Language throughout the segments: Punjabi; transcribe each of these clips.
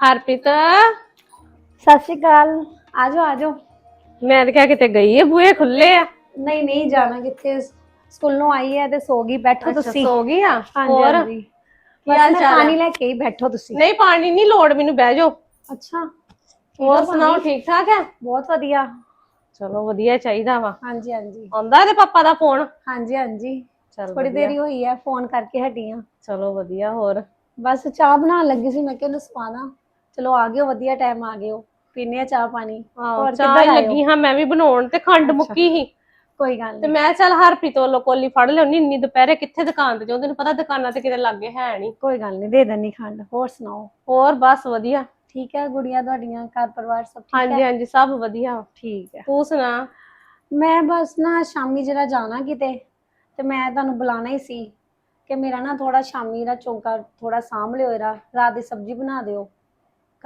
ਹਰਪ੍ਰੀਤ ਸਤਿ ਸ਼੍ਰੀ ਅਕਾਲ। ਆਜੋ ਆਜੋ। ਮੈਂ ਤਾਂ ਕਿਹਾ ਕਿਤੇ ਗਈ ਹੈ ਬੂਹੇ ਖੁੱਲੇ ਆ। ਨਹੀਂ ਨਹੀਂ ਜਾਣਾ ਕਿੱਥੇ ਸਕੂਲੋਂ ਆਈ ਹੈ ਤੇ ਸੋ ਗਈ ਬੈਠੋ ਤੁਸੀਂ। ਸੋ ਗਈ ਆ? ਹੋਰ? ਆ? ਪਾਣੀ ਲੈ ਕੇ ਹੀ ਬੈਠੋ ਤੁਸੀਂ। ਨਹੀਂ ਪਾਣੀ ਨਹੀਂ ਲੋੜ ਮੈਨੂੰ ਬਹਿ ਜਾਓ। ਅੱਛਾ। ਹੋਰ ਸੁਣਾਓ ਠੀਕ ਠਾਕ ਹੈ ਬਹੁਤ ਵਧੀਆ। ਚਲੋ ਵਧੀਆ ਚਾਹੀਦਾ ਵਾ। ਹਾਂਜੀ ਹਾਂਜੀ। ਆਉਂਦਾ ਇਹਦੇ ਪਾਪਾ ਦਾ ਫੋਨ? ਹਾਂਜੀ ਹਾਂਜੀ। ਚਲ ਥੋੜੀ ਦੇਰ ਹੋਈ ਹੈ ਫੋਨ ਕਰਕੇ ਹਟੀ ਹਾਂ ਚਲੋ ਵਧੀਆ ਹੋਰ? ਬਸ ਚਾਹ ਬਣਾਉਣ ਲੱਗੀ ਸੀ ਮੈਂ ਕਿਹਾ ਸਵਾਣਾ ਚਲੋ ਆ ਗਿਓ ਵਧੀਆ ਟਾਈਮ ਆ ਗਿਓ ਪੀਨੇ ਆ ਚਾਹ ਪਾਣੀ। ਆਹੋ, ਹੋਰ ਚਾਹ ਕਿੱਧਰ ਹੀ ਆਏ ਲੱਗੀ ਹਾਂ? ਮੈਂ ਵੀ ਬਣਾਉਣ ਤੇ ਖੰਡ ਮੁੱਕੀ ਸੀ। ਕੋਈ ਗੱਲ ਤੇ ਨਹੀਂ ਮੈਂ ਚੱਲ ਹਰਪ੍ਰੀਤ ਵੱਲੋਂ ਕੋਲੀ ਫੜ ਲਿਆਉਣੀ ਇੰਨੀ ਦੁਪਹਿਰੇ ਕਿੱਥੇ ਦੁਕਾਨ ਤੇ ਜਾਉਂ ਤੈਨੂੰ ਪਤਾ ਦੁਕਾਨਾਂ ਤੇ ਕਿਤੇ ਲੱਗੇ ਹੈ ਨਹੀਂ ਕੋਈ ਗੱਲ ਨਹੀਂ ਦੇ ਦੇਣੀ ਖੰਡ ਹੋਰ ਸੁਣਾਓ? ਹੋਰ ਬਸ ਵਧੀਆ। ਠੀਕ ਹੈ ਗੁੜੀਆ ਤੁਹਾਡੀਆਂ ਘਰ ਪਰਿਵਾਰ ਸਭ ਠੀਕ ਹਾਂਜੀ ਹੈ? ਹਾਂਜੀ ਸਭ ਵਧੀਆ। ਠੀਕ ਹੈ। ਤੂੰ ਸੁਣਾ? ਮੈਂ ਬਸ ਨਾ ਸ਼ਾਮੀ ਜਰਾ ਜਾਣਾ ਕਿਤੇ ਤੇ ਮੈਂ ਤੁਹਾਨੂੰ ਬੁਲਾਣਾ ਹੀ ਸੀ ਕਿ ਮੇਰਾ ਨਾ ਥੋੜਾ ਸ਼ਾਮੀ ਦਾ ਚੌਂਕਾ ਥੋੜਾ ਸਾਂਭ ਲਿਓ ਇਹਦਾ ਰਾਤ ਦੀ ਸਬਜ਼ੀ ਬਣਾ ਦਿਓ।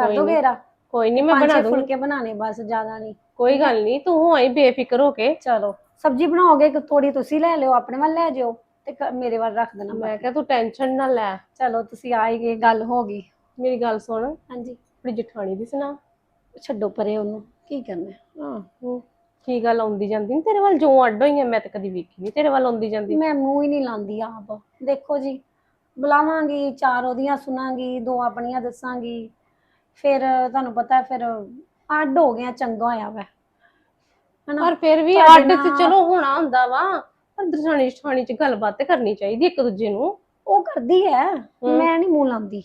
ਕਰ ਕੋਈ ਦੋਗੇ ਨੀ, ਇਹਦਾ? ਕੋਈ ਨਹੀਂ ਮੈਂ ਪੰਜ ਬਣਾ ਛੇ ਦੂੰਗੀ। ਫੁਲਕੇ ਬਣਾਣੇ ਬਸ ਜ਼ਿਆਦਾ ਨਹੀਂ ਕੋਈ ਗੱਲ ਨਹੀਂ ਤੂੰ ਹੋਈ ਬੇਫਿਕਰ ਹੋ ਕੇ। ਚਲੋ। ਸਬਜ਼ੀ ਬਣਾਓਗੇ ਕਿ ਥੋੜੀ ਤੁਸੀਂ ਲੈ ਲਿਓ ਆਪਣੇ ਵੱਲ ਲੈ ਜਿਓ ਤੇ ਕ- ਮੇਰੇ ਵੱਲ ਰੱਖ ਦੇਣਾ ਮੈਂ ਕਿਹਾ ਤੂੰ ਟੈਨਸ਼ਨ ਨਾ ਲੈ। ਚਲੋ ਤੁਸੀਂ ਆ ਹੀ ਗਏ ਗੱਲ ਹੋ ਗਈ। ਮੇਰੀ ਗੱਲ ਸੁਣ। ਹਾਂਜੀ। ਆਪਣੀ ਜਠਾਣੀ ਦੀ ਸੁਣਾ। ਛੱਡੋ ਪਰੇ ਉਹਨੂੰ ਕੀ ਕਰਨਾ? ਹਾਂ ਹੂੰ, ਕੀ ਗੱਲ ਆਉਂਦੀ ਜਾਂਦੀ ਨੀ? ਤੇਰੇ ਵੱਲ ਜੋ ਅੱਡ ਹੋਈਆਂ ਮੈਂ ਤਾਂ ਕਦੀ ਵੇਖੀ ਨਹੀਂ ਤੇਰੇ ਵੱਲ ਆਉਂਦੀ ਜਾਂਦੀ। ਮੈਂ ਮੂੰਹ ਹੀ ਨਹੀਂ ਲਾਉਂਦੀ ਆਪ। ਦੇਖੋ ਜੀ ਬੁਲਾਵਾਂਗੀ ਚਾਰ ਉਹਦੀਆਂ ਸੁਣਾਂਗੀ ਦੋ ਆਪਣੀਆਂ ਦੱਸਾਂਗੀ। ਫਿਰ ਤੁਹਾਨੂੰ ਪਤਾ ਫਿਰ ਅੱਡ ਹੋ ਗਿਆ ਚੰਗਾ ਹੋਇਆ ਵਾ। ਹਨਾ? ਪਰ ਫਿਰ ਵੀ ਤੁਹਾਡੇ ਅੱਡ ਤੇ ਨਾਲ- ਚਲੋ ਹੋਣਾ ਹੁੰਦਾ ਵਾ ਪਰ ਦਰਸਾਣੀ ਜਠਾਣੀ ਚ ਗੱਲਬਾਤ ਤੇ ਕਰਨੀ ਚਾਹੀਦੀ ਇੱਕ ਦੂਜੇ ਨੂੰ। ਉਹ ਕਰਦੀ ਹੈ। ਮੈਂ ਨਹੀਂ ਮੂੰਹ ਲਾਉਂਦੀ।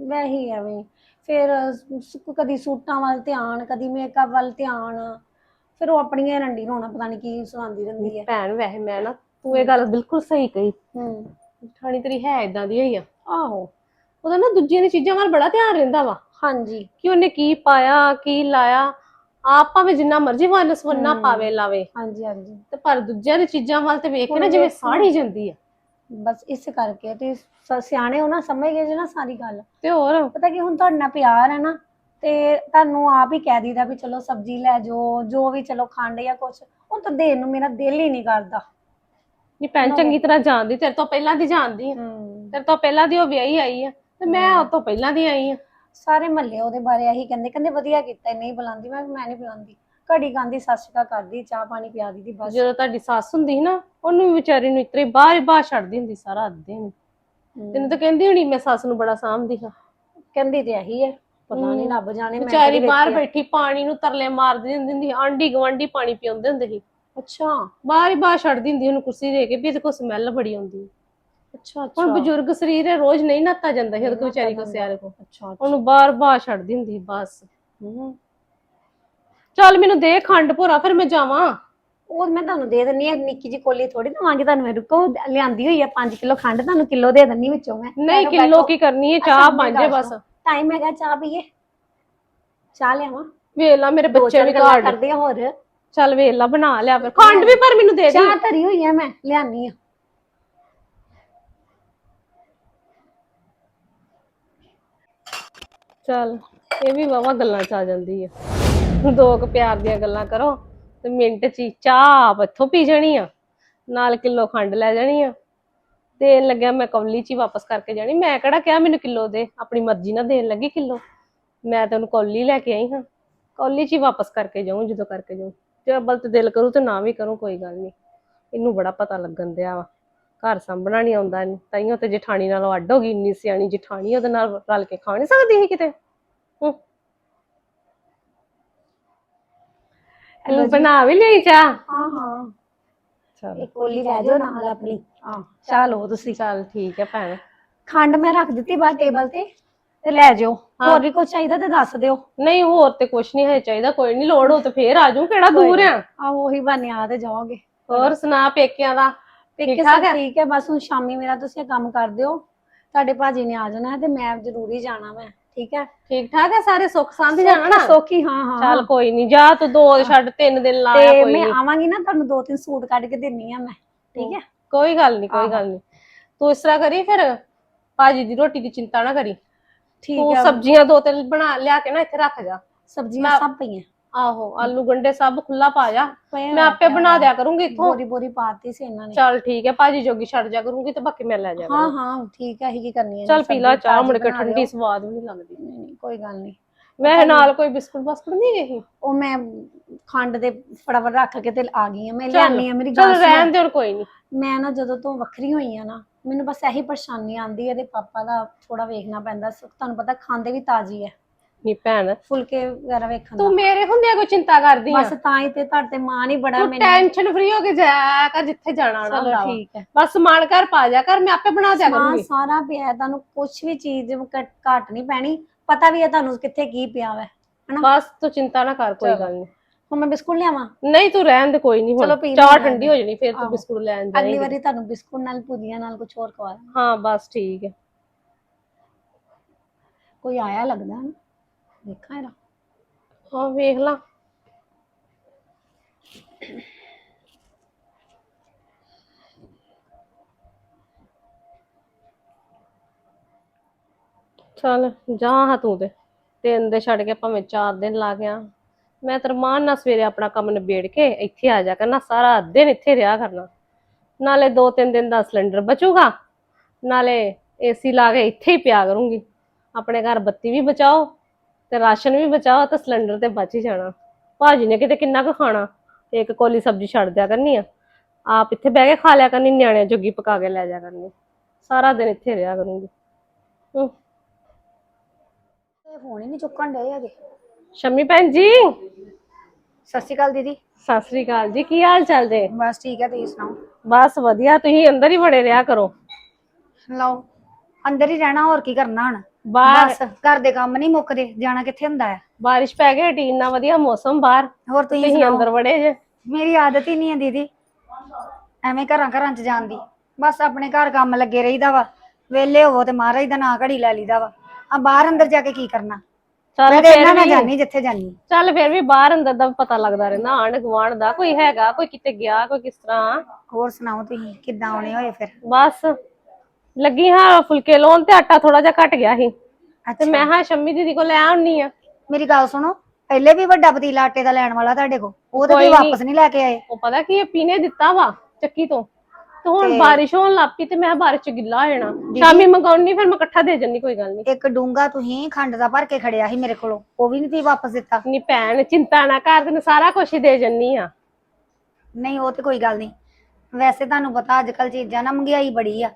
ਮੈਂ ਹੀ ਐਵੇਂ। ਫਿਰ ਸ- ਕਦੀ ਸੂਟਾਂ ਵੱਲ ਧਿਆਨ ਕਦੀ ਮੇਕਅਪ ਵੱਲ ਧਿਆਨ ਫਿਰ ਉਹ ਆਪਣੀਆਂ ਰੰਡੀ ਰੋਣਾ ਪਤਾ ਨਹੀਂ ਕੀ ਸੁਣਾਉਂਦੀ ਰਹਿੰਦੀ ਹੈ ਭੈਣ ਵੈਸੇ ਮੈਂ ਨਾ ਤੂੰ ਇਹ ਗੱਲ ਬਿਲਕੁਲ ਸਹੀ ਕਹੀ। ਹੂੰ। ਜਠਾਣੀ ਤੇਰੀ ਹੈ ਇਦਾਂ ਦੀ ਹੋਈ ਆ? ਆਹੋ। ਉਹਦਾ ਨਾ ਦੂਜਿਆਂ ਦੀ ਚੀਜ਼ਾਂ ਵੱਲ ਬੜਾ ਧਿਆਨ ਰਹਿੰਦਾ ਵਾ। ਹਾਂਜੀ। ਕਿ ਉਹਨੇ ਕੀ ਪਾਇਆ ਕੀ ਲਾਇਆ ਆਪ ਭਾਵੇਂ ਜਿੰਨਾ ਮਰਜ਼ੀ ਵੰਨ ਸਵੰਨਾ ਪਾਵੇ ਲਾਵੇ। ਹਾਂਜੀ ਹਾਂਜੀ। ਤੇ ਪਰ ਦੂਜਿਆਂ ਦੀ ਚੀਜ਼ਾਂ ਵੱਲ ਤੇ ਵੇਖ ਕੇ ਨਾ ਜਿਵੇਂ ਸਾੜੀ ਜਾਂਦੀ ਆ। ਬਸ ਇਸ ਕਰਕੇ ਤੇ ਸ- ਸਿਆਣੇ ਹੋ ਨਾ ਸਮਝ ਗਏ ਜੇ ਨਾ ਸਾਰੀ ਗੱਲ। ਤੇ ਹੋਰ? ਪਤਾ ਕਿ ਹੁਣ ਤੁਹਾਡੇ ਨਾਲ ਪਿਆਰ ਹੈ ਨਾ ਤੇ ਤੁਹਾਨੂੰ ਆਪ ਹੀ ਕਹਿ ਦੀਦਾ ਵੀ ਚਲੋ ਸਬਜ਼ੀ ਲੈ ਜਾਓ ਜੋ ਵੀ ਚਲੋ ਖੰਡ ਜਾਂ ਕੁਛ ਉਹ ਤਾਂ ਦੇਣ ਨੂੰ ਮੇਰਾ ਦਿਲ ਹੀ ਨਹੀਂ ਕਰਦਾ। ਨੀ ਭੈਣ ਚੰਗੀ ਤਰ੍ਹਾਂ ਜਾਣਦੀ ਤੇਰੇ ਤੋਂ ਪਹਿਲਾਂ ਦੀ ਜਾਣਦੀ ਆ। ਹੂੰ ਤੇਰੇ ਤੋਂ ਪਹਿਲਾਂ ਦੀ ਉਹ ਵਿਆਹੀ ਆਈ ਆ ਤੇ ਮੈਂ ਉਹ ਤੋਂ ਪਹਿਲਾਂ ਦੀ ਆਈ ਆ। ਸਾਰੇ ਮਹੱਲੇ ਉਹਦੇ ਬਾਰੇ ਇਹੀ ਕਹਿੰਦੇ ਕਹਿੰਦੇ ਵਧੀਆ ਕੀਤਾ ਨਹੀਂ ਬੁਲਾਉਂਦੀ। ਮੈਂ ਮੈਂ ਨਹੀਂ ਬੁਲਾਉਂਦੀ। ਘੜੀ ਗਾਂਦੀ ਅਕਾਲ ਕਰਦੀ ਚਾਹ ਪਾਣੀ ਪਿਆ ਦੀ ਬਸ। ਜਦੋਂ ਤੁਹਾਡੀ ਸੱਸ ਹੁੰਦੀ ਸੀ ਨਾ ਉਹਨੂੰ ਵੀ ਵਿਚਾਰੀ ਨੂੰ ਇਤਰੇ ਬਾਹਰ ਹੀ ਬਾਹਰ ਛੱਡਦੀ ਹੁੰਦੀ ਸਾਰਾ ਦਿਨ। ਤੈਨੂੰ ਤਾਂ ਕਹਿੰਦੀ ਹੋਣੀ ਮੈਂ ਸੱਸ ਨੂੰ ਬੜਾ ਸਾਂਭਦੀ ਹਾਂ। ਕਹਿੰਦੀ ਤੇ ਇਹੀ ਹੈ ਪਤਾ ਨਹੀਂ ਰੱਬ ਜਾਣੇ ਮੈਂ ਵਿਚਾਰੀ ਬਾਹਰ। ਬੈਠੀ ਪਾਣੀ ਨੂੰ ਤਰਲੇ ਮਾਰਦੀ ਹੁੰਦੀ ਹੁੰਦੀ ਆਂਢੀ ਗਵਾਂਢੀ ਪਾਣੀ ਪਿਆਉਂਦੇ ਹੁੰਦੇ ਸੀ। ਅੱਛਾ। ਬਾਹਰ ਹੀ ਬਾਹਰ ਛੱਡਦੀ ਹੁੰਦੀ ਉਹਨੂੰ ਕੁਰਸੀ ਦੇ ਕੇ ਵੀ ਇਹਦੇ ਕੋਲ ਸਮੈਲ ਬੜੀ ਆਉਂਦੀ। ਹੈ। ਅੱਛਾ। ਹੁਣ ਅੱਛਾ ਬਜ਼ੁਰਗ ਸਰੀਰ ਹੈ ਰੋਜ਼ ਨਹੀਂ ਨਹਾਤਾ ਜਾਂਦਾ ਉਹਦੇ ਕੋਲ ਵਿਚਾਰੀ ਕੋ ਸਿਆਰੇ ਕੋ ਅੱਛਾ ਉਹਨੂੰ ਬਾਹਰ ਛੱਡਦੀ ਹੁੰਦੀ ਬਸ। ਚੱਲ ਮੈਨੂੰ ਦੇ ਖੰਡ ਭੋਰਾ ਫਿਰ ਮੈਂ ਜਾਵਾਂ। ਉਹ ਮੈਂ ਤੁਹਾਨੂੰ ਦੇ ਦਿੰਨੀ ਆ ਨਿੱਕੀ ਜੀ ਕੋਲੀ ਥੋੜੀ ਦਵਾਂਗੀ ਤੁਹਾਨੂੰ ਮੈਂ ਰੁਕੋ ਲਿਆਂਦੀ ਹੋਈ ਆ 5 ਕਿਲੋ ਖੰਡ ਤੁਹਾਨੂੰ ਕਿਲੋ ਦੇ ਦਿੰਨੀ ਵਿੱਚੋਂ ਮੈਂ। ਨਹੀਂ ਕਿਲੋ ਕੀ ਕਰਨੀ ਹੈ ਚਾਹ ਬਾਂਝੇ ਬਸ। ਟਾਈਮ ਹੈਗਾ ਚਾਹ ਪੀਏ। ਚਾਹ ਲਿਆਵਾਂ। ਵੇਖ ਲਾ ਮੇਰੇ ਬੱਚੇ ਵੀ ਘਾੜ ਕਰਦੇ ਆ ਹੋਰ। ਚੱਲ ਵੇਖ ਲਾ ਬਣਾ ਲਿਆ ਫਿਰ। ਖੰਡ ਵੀ ਪਰ ਮੈਨੂੰ ਦੇ ਦੇ। ਚਾਹ ਧਰੀ ਹੋਈ ਆ ਮੈਂ ਲਿਆਨੀ ਆ। ਚੱਲ, ਇਹ ਵੀ ਵਾਵਾ ਗੱਲਾਂ ਚ ਆ ਜਾਂਦੀ ਆ। ਦੋ ਕੁ ਪਿਆਰ ਦੀਆਂ ਗੱਲਾਂ ਕਰੋ, ਤੇ ਮਿੰਟ ਚ ਹੀ ਚਾਹ ਆਪ ਇੱਥੋਂ ਪੀ ਜਾਣੀ ਆ, ਨਾਲ ਕਿਲੋ ਖੰਡ ਲੈ ਜਾਣੀ ਆ। ਦੇਣ ਲੱਗਿਆ ਮੈਂ ਕੌਲੀ ਚ ਹੀ ਵਾਪਸ ਕਰਕੇ ਜਾਣੀ। ਮੈਂ ਕਿਹੜਾ ਕਿਹਾ ਮੈਨੂੰ ਕਿਲੋ ਦੇ? ਆਪਣੀ ਮਰਜ਼ੀ ਨਾਲ ਦੇਣ ਲੱਗੀ ਕਿਲੋ। ਮੈਂ ਤਾਂ ਉਹਨੂੰ ਕੌਲੀ ਲੈ ਕੇ ਆਈ ਹਾਂ। ਕੌਲੀ ਚ ਹੀ ਵਾਪਸ ਕਰਕੇ ਜਾਊਂ, ਜਦੋਂ ਕਰਕੇ ਜਾਊਂ। ਜੇ ਬਲ ਤੇ ਦਿਲ ਕਰੂ ਤੇ ਨਾ ਵੀ ਕਰੂੰ, ਕੋਈ ਗੱਲ ਨਹੀਂ। ਇਹਨੂੰ ਬੜਾ ਪਤਾ ਲੱਗਣ ਦਿਆ ਵਾ। ਘਰ ਸੰਭਣਾ ਨਹੀਂ ਆਉਂਦਾ ਤਾਈਓ ਤੇ ਜਠਾਣੀ ਨਾਲੋਂ ਅੱਡ ਹੋ ਗਈ ਇੰਨੀ ਸਿਆਣੀ ਜਠਾਣੀ ਉਹਦੇ ਨਾਲ ਰਲ ਕੇ ਖਾ ਨਹੀਂ ਸਕਦੀ ਸੀ ਕਿਤੇ। ਇਹਨੂੰ ਬਣਾ ਵੀ ਲਈ ਚਾਹ? ਹਾਂ ਹਾਂ। ਚਲ। ਇੱਕ ਕੋਲੀ ਲੈ ਜਾਓ ਨਾਲ ਆਪਣੀ। ਹਾਂ ਚਾਹ ਲਓ ਤੁਸੀਂ। ਚੱਲ ਠੀਕ ਹੈ ਭੈਣ। ਖੰਡ ਮੈਂ ਰੱਖ ਦਿੱਤੀ ਬਾਹਰ ਟੇਬਲ ਤੇ ਤੇ ਲੈ ਜਾਓ। ਹੋਰ ਵੀ ਕੁਝ ਚਾਹੀਦਾ ਤੇ ਦੱਸ ਦਿਓ। ਨਹੀਂ ਹੋਰ ਤੇ ਕੁਛ ਨਹੀਂ ਹੈ ਚਾਹੀਦਾ ਕੋਈ ਨਹੀਂ ਲੋੜ ਹੋ ਤੇ ਫੇਰ ਆ ਜਾਊਂ। ਕਿਹੜਾ ਦੂਰ ਆ? ਆ ਉਹੀ ਬਹਾਨੇ ਆ ਤੇ ਜਾਓਗੇ। ਹੋਰ ਸੁਣਾ ਪੇਕਿਆਂ ਦਾ? ਪੇਕੇ ਠੀਕ ਠਾਕ ਸਭ ਹੈ? ਠੀਕ ਹੈ? ਬਸ ਹੁਣ ਸ਼ਾਮੀ ਮੇਰਾ ਤੁਸੀਂ ਇਹ ਕੰਮ ਕਰ ਦਿਓ। ਤੁਹਾਡੇ ਭਾਜੀ ਨੇ ਆ ਜਾਣਾ ਹੈ ਤੇ ਮੈਂ ਜ਼ਰੂਰੀ ਜਾਣਾ ਮੈਂ ਠੀਕ ਹੈ? ਠੀਕ ਠਾਕ ਹੈ? ਸਾਰੇ ਸੁੱਖ ਸੰਧ ਜਾਣਾ ਨਾ? ਸੋਖੀ ਹਾਂ ਹਾਂ ਚੱਲ ਕੋਈ ਨਹੀਂ ਜਾ ਤੂੰ ਦੋ ਛੱਡ ਤਿੰਨ ਦਿਨ ਲਾਇਆ ਤੇ ਕੋਈ ਮੈਂ ਨਹੀਂ। ਆਵਾਂਗੀ ਨਾ ਤੁਹਾਨੂੰ ਦੋ ਤਿੰਨ ਸੂਟ ਕੱਢ ਕੇ ਦੇਣੀ ਆ ਮੈਂ ਠੀਕ ਹੈ? ਕੋਈ ਗੱਲ ਨਹੀਂ ਕੋਈ ਗੱਲ ਨਹੀਂ। ਤੂੰ ਇਸ ਤਰ੍ਹਾਂ ਕਰੀ ਫਿਰ ਭਾਜੀ ਦੀ ਰੋਟੀ ਦੀ ਚਿੰਤਾ ਨਾ ਕਰੀ। ਠੀਕ ਤੂੰ ਹੈ। ਸਬਜ਼ੀਆਂ ਦੋ ਤਿੰਨ ਬਣਾ ਲਿਆ ਕੇ ਨਾ ਇੱਥੇ ਰੱਖ ਜਾ। ਸਬਜ਼ੀਆਂ ਸਭ ਪਈਆਂ। ਆਹੋ ਆਲੂ ਗੰਡੇ ਸਭ ਖੁੱਲਾ ਪਾ ਜਾ। ਪਏ ਮੈਂ ਆਪੇ ਬਣਾ ਦਿਆ ਕਰੂੰਗੀ ਇੱਥੋਂ। ਬੋਰੀ ਬੋਰੀ ਪਾਤੀ ਸੀ ਇਹਨਾਂ ਨੇ। ਚੱਲ ਠੀਕ ਹੈ ਭਾਜੀ ਜੋਗੀ ਛੱਡ ਜਾ ਕਰੂੰਗੀ ਤੇ ਬਾਕੀ ਮੈਂ ਲੈ ਜਾ ਹਾਂ ਹਾਂ ਠੀਕ ਹੈ ਅਸੀਂ ਕੀ ਕਰਨੀ ਹੈ ਚੱਲ ਪੀ ਲਾ ਚਾਹ ਮੁੜ ਕੇ। ਠੰਡੀ ਸਵਾਦ ਵੀ ਨਹੀਂ ਲੱਗਦੀ। ਨਹੀਂ ਨਹੀਂ ਕੋਈ ਗੱਲ ਨਹੀਂ। ਮੈਂ ਨਾਲ ਕੋਈ ਬਿਸਕੁਟ ਬਸਕੁਟ ਨਹੀਂ ਗਈ ਉਹ ਮੈਂ ਖੰਡ ਦੇ ਫਟਾਫਟ ਰੱਖ ਕੇ ਤੇ ਆ ਗਈ ਆ ਮੈਂ ਲਿਆਨੀ ਆ ਮੇਰੀ ਚੱਲ ਗੱਲ ਸੁਣੋ। ਰਹਿਣ ਦੇ ਹੁਣ ਕੋਈ ਨਹੀਂ ਮੈਂ ਨਾ ਜਦੋਂ ਤੋਂ ਵੱਖਰੀ ਹੋਈ ਆ ਨਾ ਮੈਨੂੰ ਬਸ ਇਹੀ ਪਰੇਸ਼ਾਨੀ ਆਂਦੀ ਹੈ ਤੇ ਪਾਪਾ ਦਾ ਥੋੜਾ ਵੇਖਣਾ ਪੈਂਦਾ। ਤੁਹਾਨੂੰ ਪਤਾ ਖਾਂਦੇ ਵੀ ਤਾਜ਼ੀ ਹੈ। ਨਹੀਂ ਭੈਣ। ਫੁਲਕੇ ਵਗੈਰਾ ਵੇਖਣ ਤੂੰ ਮੇਰੇ ਹੁੰਦਿਆਂ ਕੋਈ ਚਿੰਤਾ ਕਰਦੀ ਆ? ਬਸ ਤਾਂ ਹੀ ਤੇ ਤੁਹਾਡੇ ਤੇ ਮਾਂ ਨਹੀਂ ਬੜਾ ਤੂੰ ਮੈਨੂੰ ਟੈਨਸ਼ਨ ਫਰੀ ਹੋ ਕੇ ਜਾਇਆ ਕਰ ਜਿੱਥੇ ਜਾਣਾ ਨਾ ਚਲੋ। ਠੀਕ ਹੈ। ਬਸ ਸਮਾਨ ਘਰ ਪਾ ਜਾ ਕਰ ਮੈਂ ਆਪੇ ਬਣਾ ਦਿਆ ਮਾਂ ਕਰੂੰਗੀ। ਸਾਰਾ ਪਿਆ ਹੈ, ਤੁਹਾਨੂੰ ਕੁਝ ਵੀ ਚੀਜ਼ ਘੱਟ ਘੱਟ ਨਹੀਂ ਪੈਣੀ। ਪਤਾ ਵੀ ਹੈ ਤੁਹਾਨੂੰ ਕਿੱਥੇ ਕੀ ਪਿਆ ਵਾ ਹਨਾ? ਬਸ ਤੂੰ ਚਿੰਤਾ ਨਾ ਕਰ ਕੋਈ ਗੱਲ ਨਹੀਂ। ਹੁਣ ਮੈਂ ਬਿਸਕੁਟ ਲਿਆਵਾਂ? ਨਹੀਂ ਤੂੰ ਰਹਿਣ ਦੇ ਕੋਈ ਨਹੀਂ ਚਲੋ ਹੁਣ ਪੀ ਚਾਹ ਲੈਣਾ ਠੰਡੀ ਹੋ ਜਾਣੀ ਫਿਰ ਤੂੰ ਆਹੋ। ਬਿਸਕੁਟ ਲੈਣ ਅਗਲੀ ਜਾਏਂਗੀ ਵਾਰੀ ਤੁਹਾਨੂੰ ਬਿਸਕੁਟ ਨਾਲ ਭੁਜੀਆ ਨਾਲ ਕੁਝ ਹੋਰ ਖਵਾ ਦਾਂ ਹਾਂ ਬਸ ਠੀਕ ਹੈ। ਕੋਈ ਆਇਆ ਲੱਗਦਾ? ਹੈ ਨਾ ਦੇਖਾਂ ਇਹਦਾ। ਹਾਂ, ਵੇਖ ਲਾ। ਚੱਲ, ਜਾ ਹਾਂ ਤੂੰ ਤੇ। ਤਿੰਨ ਦੇ ਛੱਡ ਕੇ ਭਾਵੇਂ ਚਾਰ ਦਿਨ ਲਾ ਗਿਆ ਮੈਂ ਤਰਮਾਨ ਨਾਲ ਸਵੇਰੇ ਆਪਣਾ ਕੰਮ ਨਿਬੇੜ ਕੇ ਇੱਥੇ ਆ ਜਾ ਕਰਨਾ, ਸਾਰਾ ਦਿਨ ਇੱਥੇ ਰਿਹਾ ਕਰਨਾ। ਨਾਲੇ ਦੋ ਤਿੰਨ ਦਿਨ ਦਾ ਸਿਲੰਡਰ ਬਚੂਗਾ। ਨਾਲੇ ਏਸੀ ਲਾ ਕੇ ਇੱਥੇ ਹੀ ਪਿਆ ਕਰੂੰਗੀ। ਆਪਣੇ ਘਰ ਬੱਤੀ ਵੀ ਬਚਾਓ। ਤੇ ਰਾਸ਼ਨ ਵੀ ਬਚਾਓ ਤੇ ਸਿਲੰਡਰ ਤੇ ਬਚ ਹੀ ਜਾਣਾ। ਭਾਜੀ ਨੇ ਕਿਤੇ ਕਿੰਨਾ ਕੁ ਖਾਣਾ? ਤੇ ਇੱਕ ਕੋਲੀ ਸਬਜ਼ੀ ਛੱਡ ਦਿਆ ਕਰਨੀ ਆ। ਆਪ ਇੱਥੇ ਬਹਿ ਕੇ ਖਾ ਲਿਆ ਕਰਨੀ ਨਿਆਣਿਆਂ ਜੋਗੀ ਪਕਾ ਕੇ ਲੈ ਜਾ ਕਰਨੀ। ਸਾਰਾ ਦਿਨ ਇੱਥੇ ਰਿਹਾ ਕਰੂੰਗੀ। ਹੂੰ। ਇਹ ਫੋਨ ਹੀ ਨਹੀਂ ਚੁੱਕਣ ਡਏ ਹੈਗੇ। ਸ਼ਮੀ ਭੈਣ ਜੀ? ਸਤਿ ਸ਼੍ਰੀ ਅਕਾਲ ਦੀਦੀ। ਸਤਿ ਸ੍ਰੀ ਅਕਾਲ ਜੀ ਕੀ ਹਾਲ ਚਾਲ ਜੇ? ਬਸ ਠੀਕ ਹੈ ਤੁਸੀਂ ਸੁਣਾਓ? ਬਸ ਵਧੀਆ ਤੁਸੀਂ ਅੰਦਰ ਹੀ ਬੜੇ ਰਿਹਾ ਕਰੋ। ਲਓ ਅੰਦਰ ਹੀ ਰਹਿਣਾ ਹੋਰ ਕੀ ਕਰਨਾ ਹੁਣ? ਬਾਹਰ ਬਸ ਘਰ ਦੇ ਕੰਮ ਨਹੀਂ ਮੁੱਕਦੇ ਜਾਣਾ ਕਿੱਥੇ ਹੁੰਦਾ ਹੈ? ਬਾਰਿਸ਼ ਪੈ ਗਈ ਹਟੀ ਇੰਨਾ ਵਧੀਆ ਮੌਸਮ ਬਾਹਰ। ਹੋਰ ਤੁਸੀਂ ਤੁਸੀਂ ਸੁਣਾਓ? ਅੰਦਰ ਵੜੇ ਜੇ। ਮੇਰੀ ਆਦਤ ਹੀ ਨਹੀਂ ਹੈ ਦੀਦੀ ਐਵੇਂ ਘਰਾਂ ਘਰਾਂ ਚ ਜਾਣ ਦੀ। ਬਸ ਆਪਣੇ ਘਰ ਕੰਮ ਲੱਗੇ ਰਹੀਦਾ ਵਾ ਵਿਹਲੇ ਹੋਵੋ ਤੇ ਮਹਾਰਾਜ ਦਾ ਨਾਂ ਘੜੀ ਲੈ ਲਈਦਾ ਵਾ। ਆ ਬਾਹਰ ਅੰਦਰ ਜਾ ਕੇ ਕੀ ਕਰਨਾ? ਚੱਲ ਮੈਂ ਤੇ ਫਿਰ ਇਹਨਾਂ ਨਾਲ ਵੀ ਜਾਣੀ ਜਿੱਥੇ ਜਾਣੀ ਚੱਲ ਫਿਰ ਵੀ ਬਾਹਰ ਅੰਦਰ ਦਾ ਪਤਾ ਲੱਗਦਾ ਰਹਿੰਦਾ ਆਂਢ ਗੁਆਂਢ ਦਾ ਕੋਈ ਹੈਗਾ ਕੋਈ ਕਿਤੇ ਗਿਆ ਕੋਈ ਕਿਸ ਤਰ੍ਹਾਂ। ਹੋਰ ਸੁਣਾਓ ਤੁਸੀਂ ਕਿੱਦਾਂ ਆਉਣੇ ਹੋਏ ਫਿਰ? ਬਸ। ਲੱਗੀ ਹਾਂ ਫੁਲਕੇ ਲਾਉਣ ਤੇ ਆਟਾ ਥੋੜਾ ਜਿਹਾ ਘਟ ਗਿਆ ਸੀ। ਤੇ ਅੱਛਾ। ਮੈਂ ਹਾਂ ਸ਼ੰਮੀ ਦੀਦੀ ਕੋਲ ਲੈ ਆਉਣੀ ਆ। ਮੇਰੀ ਗੱਲ ਸੁਣੋ ਪਹਿਲੇ ਵੀ ਵੱਡਾ ਪਤੀਲਾ ਆਟੇ ਦਾ ਲੈਣ ਵਾਲਾ ਤੁਹਾਡੇ ਕੋਲ ਉਹ ਤਾਂ ਕੋਈ ਨੀ। ਵਾਪਸ ਨਹੀਂ ਲੈ ਕੇ ਆਏ। ਉਹ ਪਤਾ ਕੀ ਇਹ ਪੀਨੇ ਦਿੱਤਾ ਵਾ ਚੱਕੀ ਤੋਂ। ਤੇ ਹੁਣ ਬਾਰਿਸ਼ ਹੋਣ ਲੱਗ ਪਈ ਤੇ ਮੈਂ ਬਾਰਿਸ਼ ਚ ਗਿੱਲਾ ਹੋ ਜਾਣਾ। ਸ਼ਾਮੀ ਮੰਗਾਉਣੀ ਫਿਰ ਮੈਂ ਇਕੱਠਾ ਦੇ ਜੰਨੀ ਕੋਈ ਗੱਲ ਨਹੀਂ। ਇੱਕ ਡੂੰਗਾ ਤੁਸੀਂ ਖੰਡ ਦਾ ਭਰ ਕੇ ਖੜਿਆ ਸੀ ਮੇਰੇ ਕੋਲੋਂ ਉਹ ਵੀ ਨਹੀਂ ਤੁਸੀਂ ਵਾਪਸ ਦਿੱਤਾ। ਨੀ ਭੈਣ ਚਿੰਤਾ ਨਾ ਕਰ ਤੈਨੂੰ ਸਾਰਾ ਕੁਝ ਹੀ ਦੇ ਜੰਨੀ ਆ। ਨਹੀਂ ਉਹ ਤੇ ਕੋਈ ਗੱਲ ਨਹੀਂ। ਵੈਸੇ ਤੁਹਾਨੂੰ ਪਤਾ ਅੱਜ ਕੱਲ ਚੀਜ਼ਾਂ ਨਾ ਮਹਿੰਗਾਈ ਬੜੀ ਆ।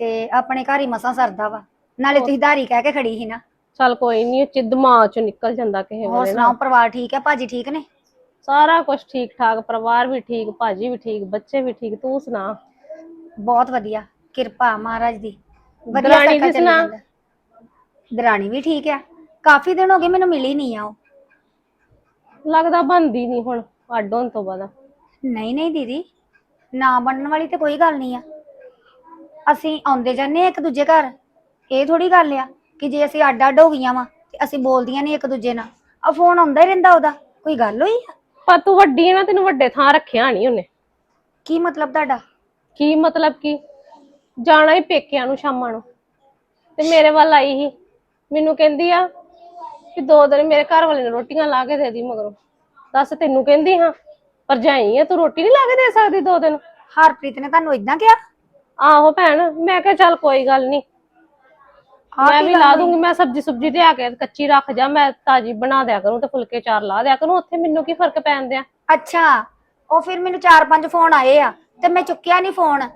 ਤੇ ਆਪਣੇ ਘਰ ਹੀ ਮਸਾਂ ਸਰਦਾ ਵਾ। ਨਾਲੇ ਤੁਸੀਂ ਧਾਰੀ ਕਹਿ ਕੇ ਖੜੀ ਸੀ ਨਾ। ਚੱਲ ਕੋਈ ਨਹੀਂ ਚ ਦਿਮਾਗ ਚ ਨਿਕਲ ਜਾਂਦਾ ਕਿਸੇ ਹੋਰ ਵੇਲੇ ਨਾ। ਸੁਣਾਓ ਪਰਿਵਾਰ ਠੀਕ ਹੈ? ਭਾਜੀ ਠੀਕ ਨੇ? ਸਾਰਾ ਕੁਝ ਠੀਕ ਠਾਕ ਪਰਿਵਾਰ ਵੀ ਠੀਕ ਭਾਜੀ ਵੀ ਠੀਕ ਬੱਚੇ ਵੀ ਠੀਕ ਤੂੰ ਸੁਣਾ? ਬਹੁਤ ਵਧੀਆ ਕਿਰਪਾ ਮਹਾਰਾਜ ਦੀ। ਦਰਾਣੀ ਸਰਕਲ ਦੀ ਚੱਲੀ ਸੁਣਾ? ਜਾਂਦਾ। ਦਰਾਣੀ ਵੀ ਠੀਕ ਆ। ਕਾਫੀ ਦਿਨ ਹੋ ਗਏ ਮੈਨੂੰ ਮਿਲੀ ਨਹੀਂ ਆ ਉਹ। ਲੱਗਦਾ ਬੰਦੀ ਨਹੀਂ ਹੁਣ ਅੱਡ ਹੋਣ ਤੋਂ ਬਾਅਦ। ਨਹੀਂ ਨਹੀਂ ਦੀਦੀ ਨਾ ਬਣਨ ਵਾਲੀ ਤੇ ਕੋਈ ਗੱਲ ਨਹੀਂ ਆ। ਅਸੀਂ ਆਉਂਦੇ ਜਾਂਦੇ ਆ ਇੱਕ ਦੂਜੇ ਘਰ। ਇਹ ਥੋੜੀ ਗੱਲ ਆ ਕਿ ਜੇ ਅਸੀਂ ਅੱਡ ਅੱਡ ਹੋ ਗਈਆਂ ਵਾ ਤੇ ਅਸੀਂ ਬੋਲਦੀਆਂ ਨਹੀਂ ਇੱਕ ਦੂਜੇ ਨਾਲ। ਆ ਫੋਨ ਆਉਂਦਾ ਹੀ ਰਹਿੰਦਾ ਉਹਦਾ। ਕੋਈ ਗੱਲ ਹੋਈ ਆ? ਪਰ ਤੂੰ ਵੱਡੀ ਹੈ ਨਾ ਤੈਨੂੰ ਵੱਡੇ ਥਾਂ ਰੱਖਿਆ ਨਹੀਂ ਉਹਨੇ। ਕੀ ਮਤਲਬ ਤੁਹਾਡਾ? ਕੀ ਮਤਲਬ ਕੀ? ਜਾਣਾ ਹੀ ਪੇਕਿਆਂ ਨੂੰ ਸ਼ਾਮਾਂ ਨੂੰ। ਤੇ ਮੇਰੇ ਵੱਲ ਆਈ ਸੀ। ਮੈਨੂੰ ਕਹਿੰਦੀ ਆ ਕਿ ਦੋ ਦਿਨ ਮੇਰੇ ਘਰ ਵਾਲੇ ਨੇ ਰੋਟੀਆਂ ਲਾ ਕੇ ਦੇ ਦੀ ਮਗਰੋਂ। ਦੱਸ ਤੈਨੂੰ ਕਹਿੰਦੀ ਹਾਂ ਭਰਜਾਈ ਆ ਤੂੰ ਰੋਟੀ ਨਹੀਂ ਲਾ ਕੇ ਦੇ ਸਕਦੀ ਦੋ ਦਿਨ? ਹਰਪ੍ਰੀਤ ਨੇ ਤੁਹਾਨੂੰ ਇਦਾਂ ਕਿਹਾ? ਆਹੋ ਭੈਣ ਮੈਂ ਕਿਹਾ ਚੱਲ ਕੋਈ ਗੱਲ ਨਹੀਂ ਮੈਂ ਵੀ ਲਾ? ਦੂੰਗੀ ਮੈਂ ਸਬਜੀ ਸੁਬਜੀ ਲਿਆ ਕੇ ਕੱਚੀ ਰੱਖ ਜਾ ਮੈਂ ਤਾਜੀ ਬਣਾ ਦਿਆ ਕਰੂੰ ਤੇ ਫੁਲਕੇ ਚਾਰ ਲਾ ਦਿਆ ਕਰੂੰ ਉੱਥੇ ਮੈਨੂੰ ਕੀ ਫ਼ਰਕ ਪੈਣ ਦਿਆ? ਅੱਛਾ ਉਹ ਫਿਰ ਮੈਨੂੰ ਚਾਰ ਪੰਜ ਫੋਨ ਆਏ ਆ ਤੇ ਮੈਂ ਚੁੱਕਿਆ ਨਹੀਂ ਫੋਨ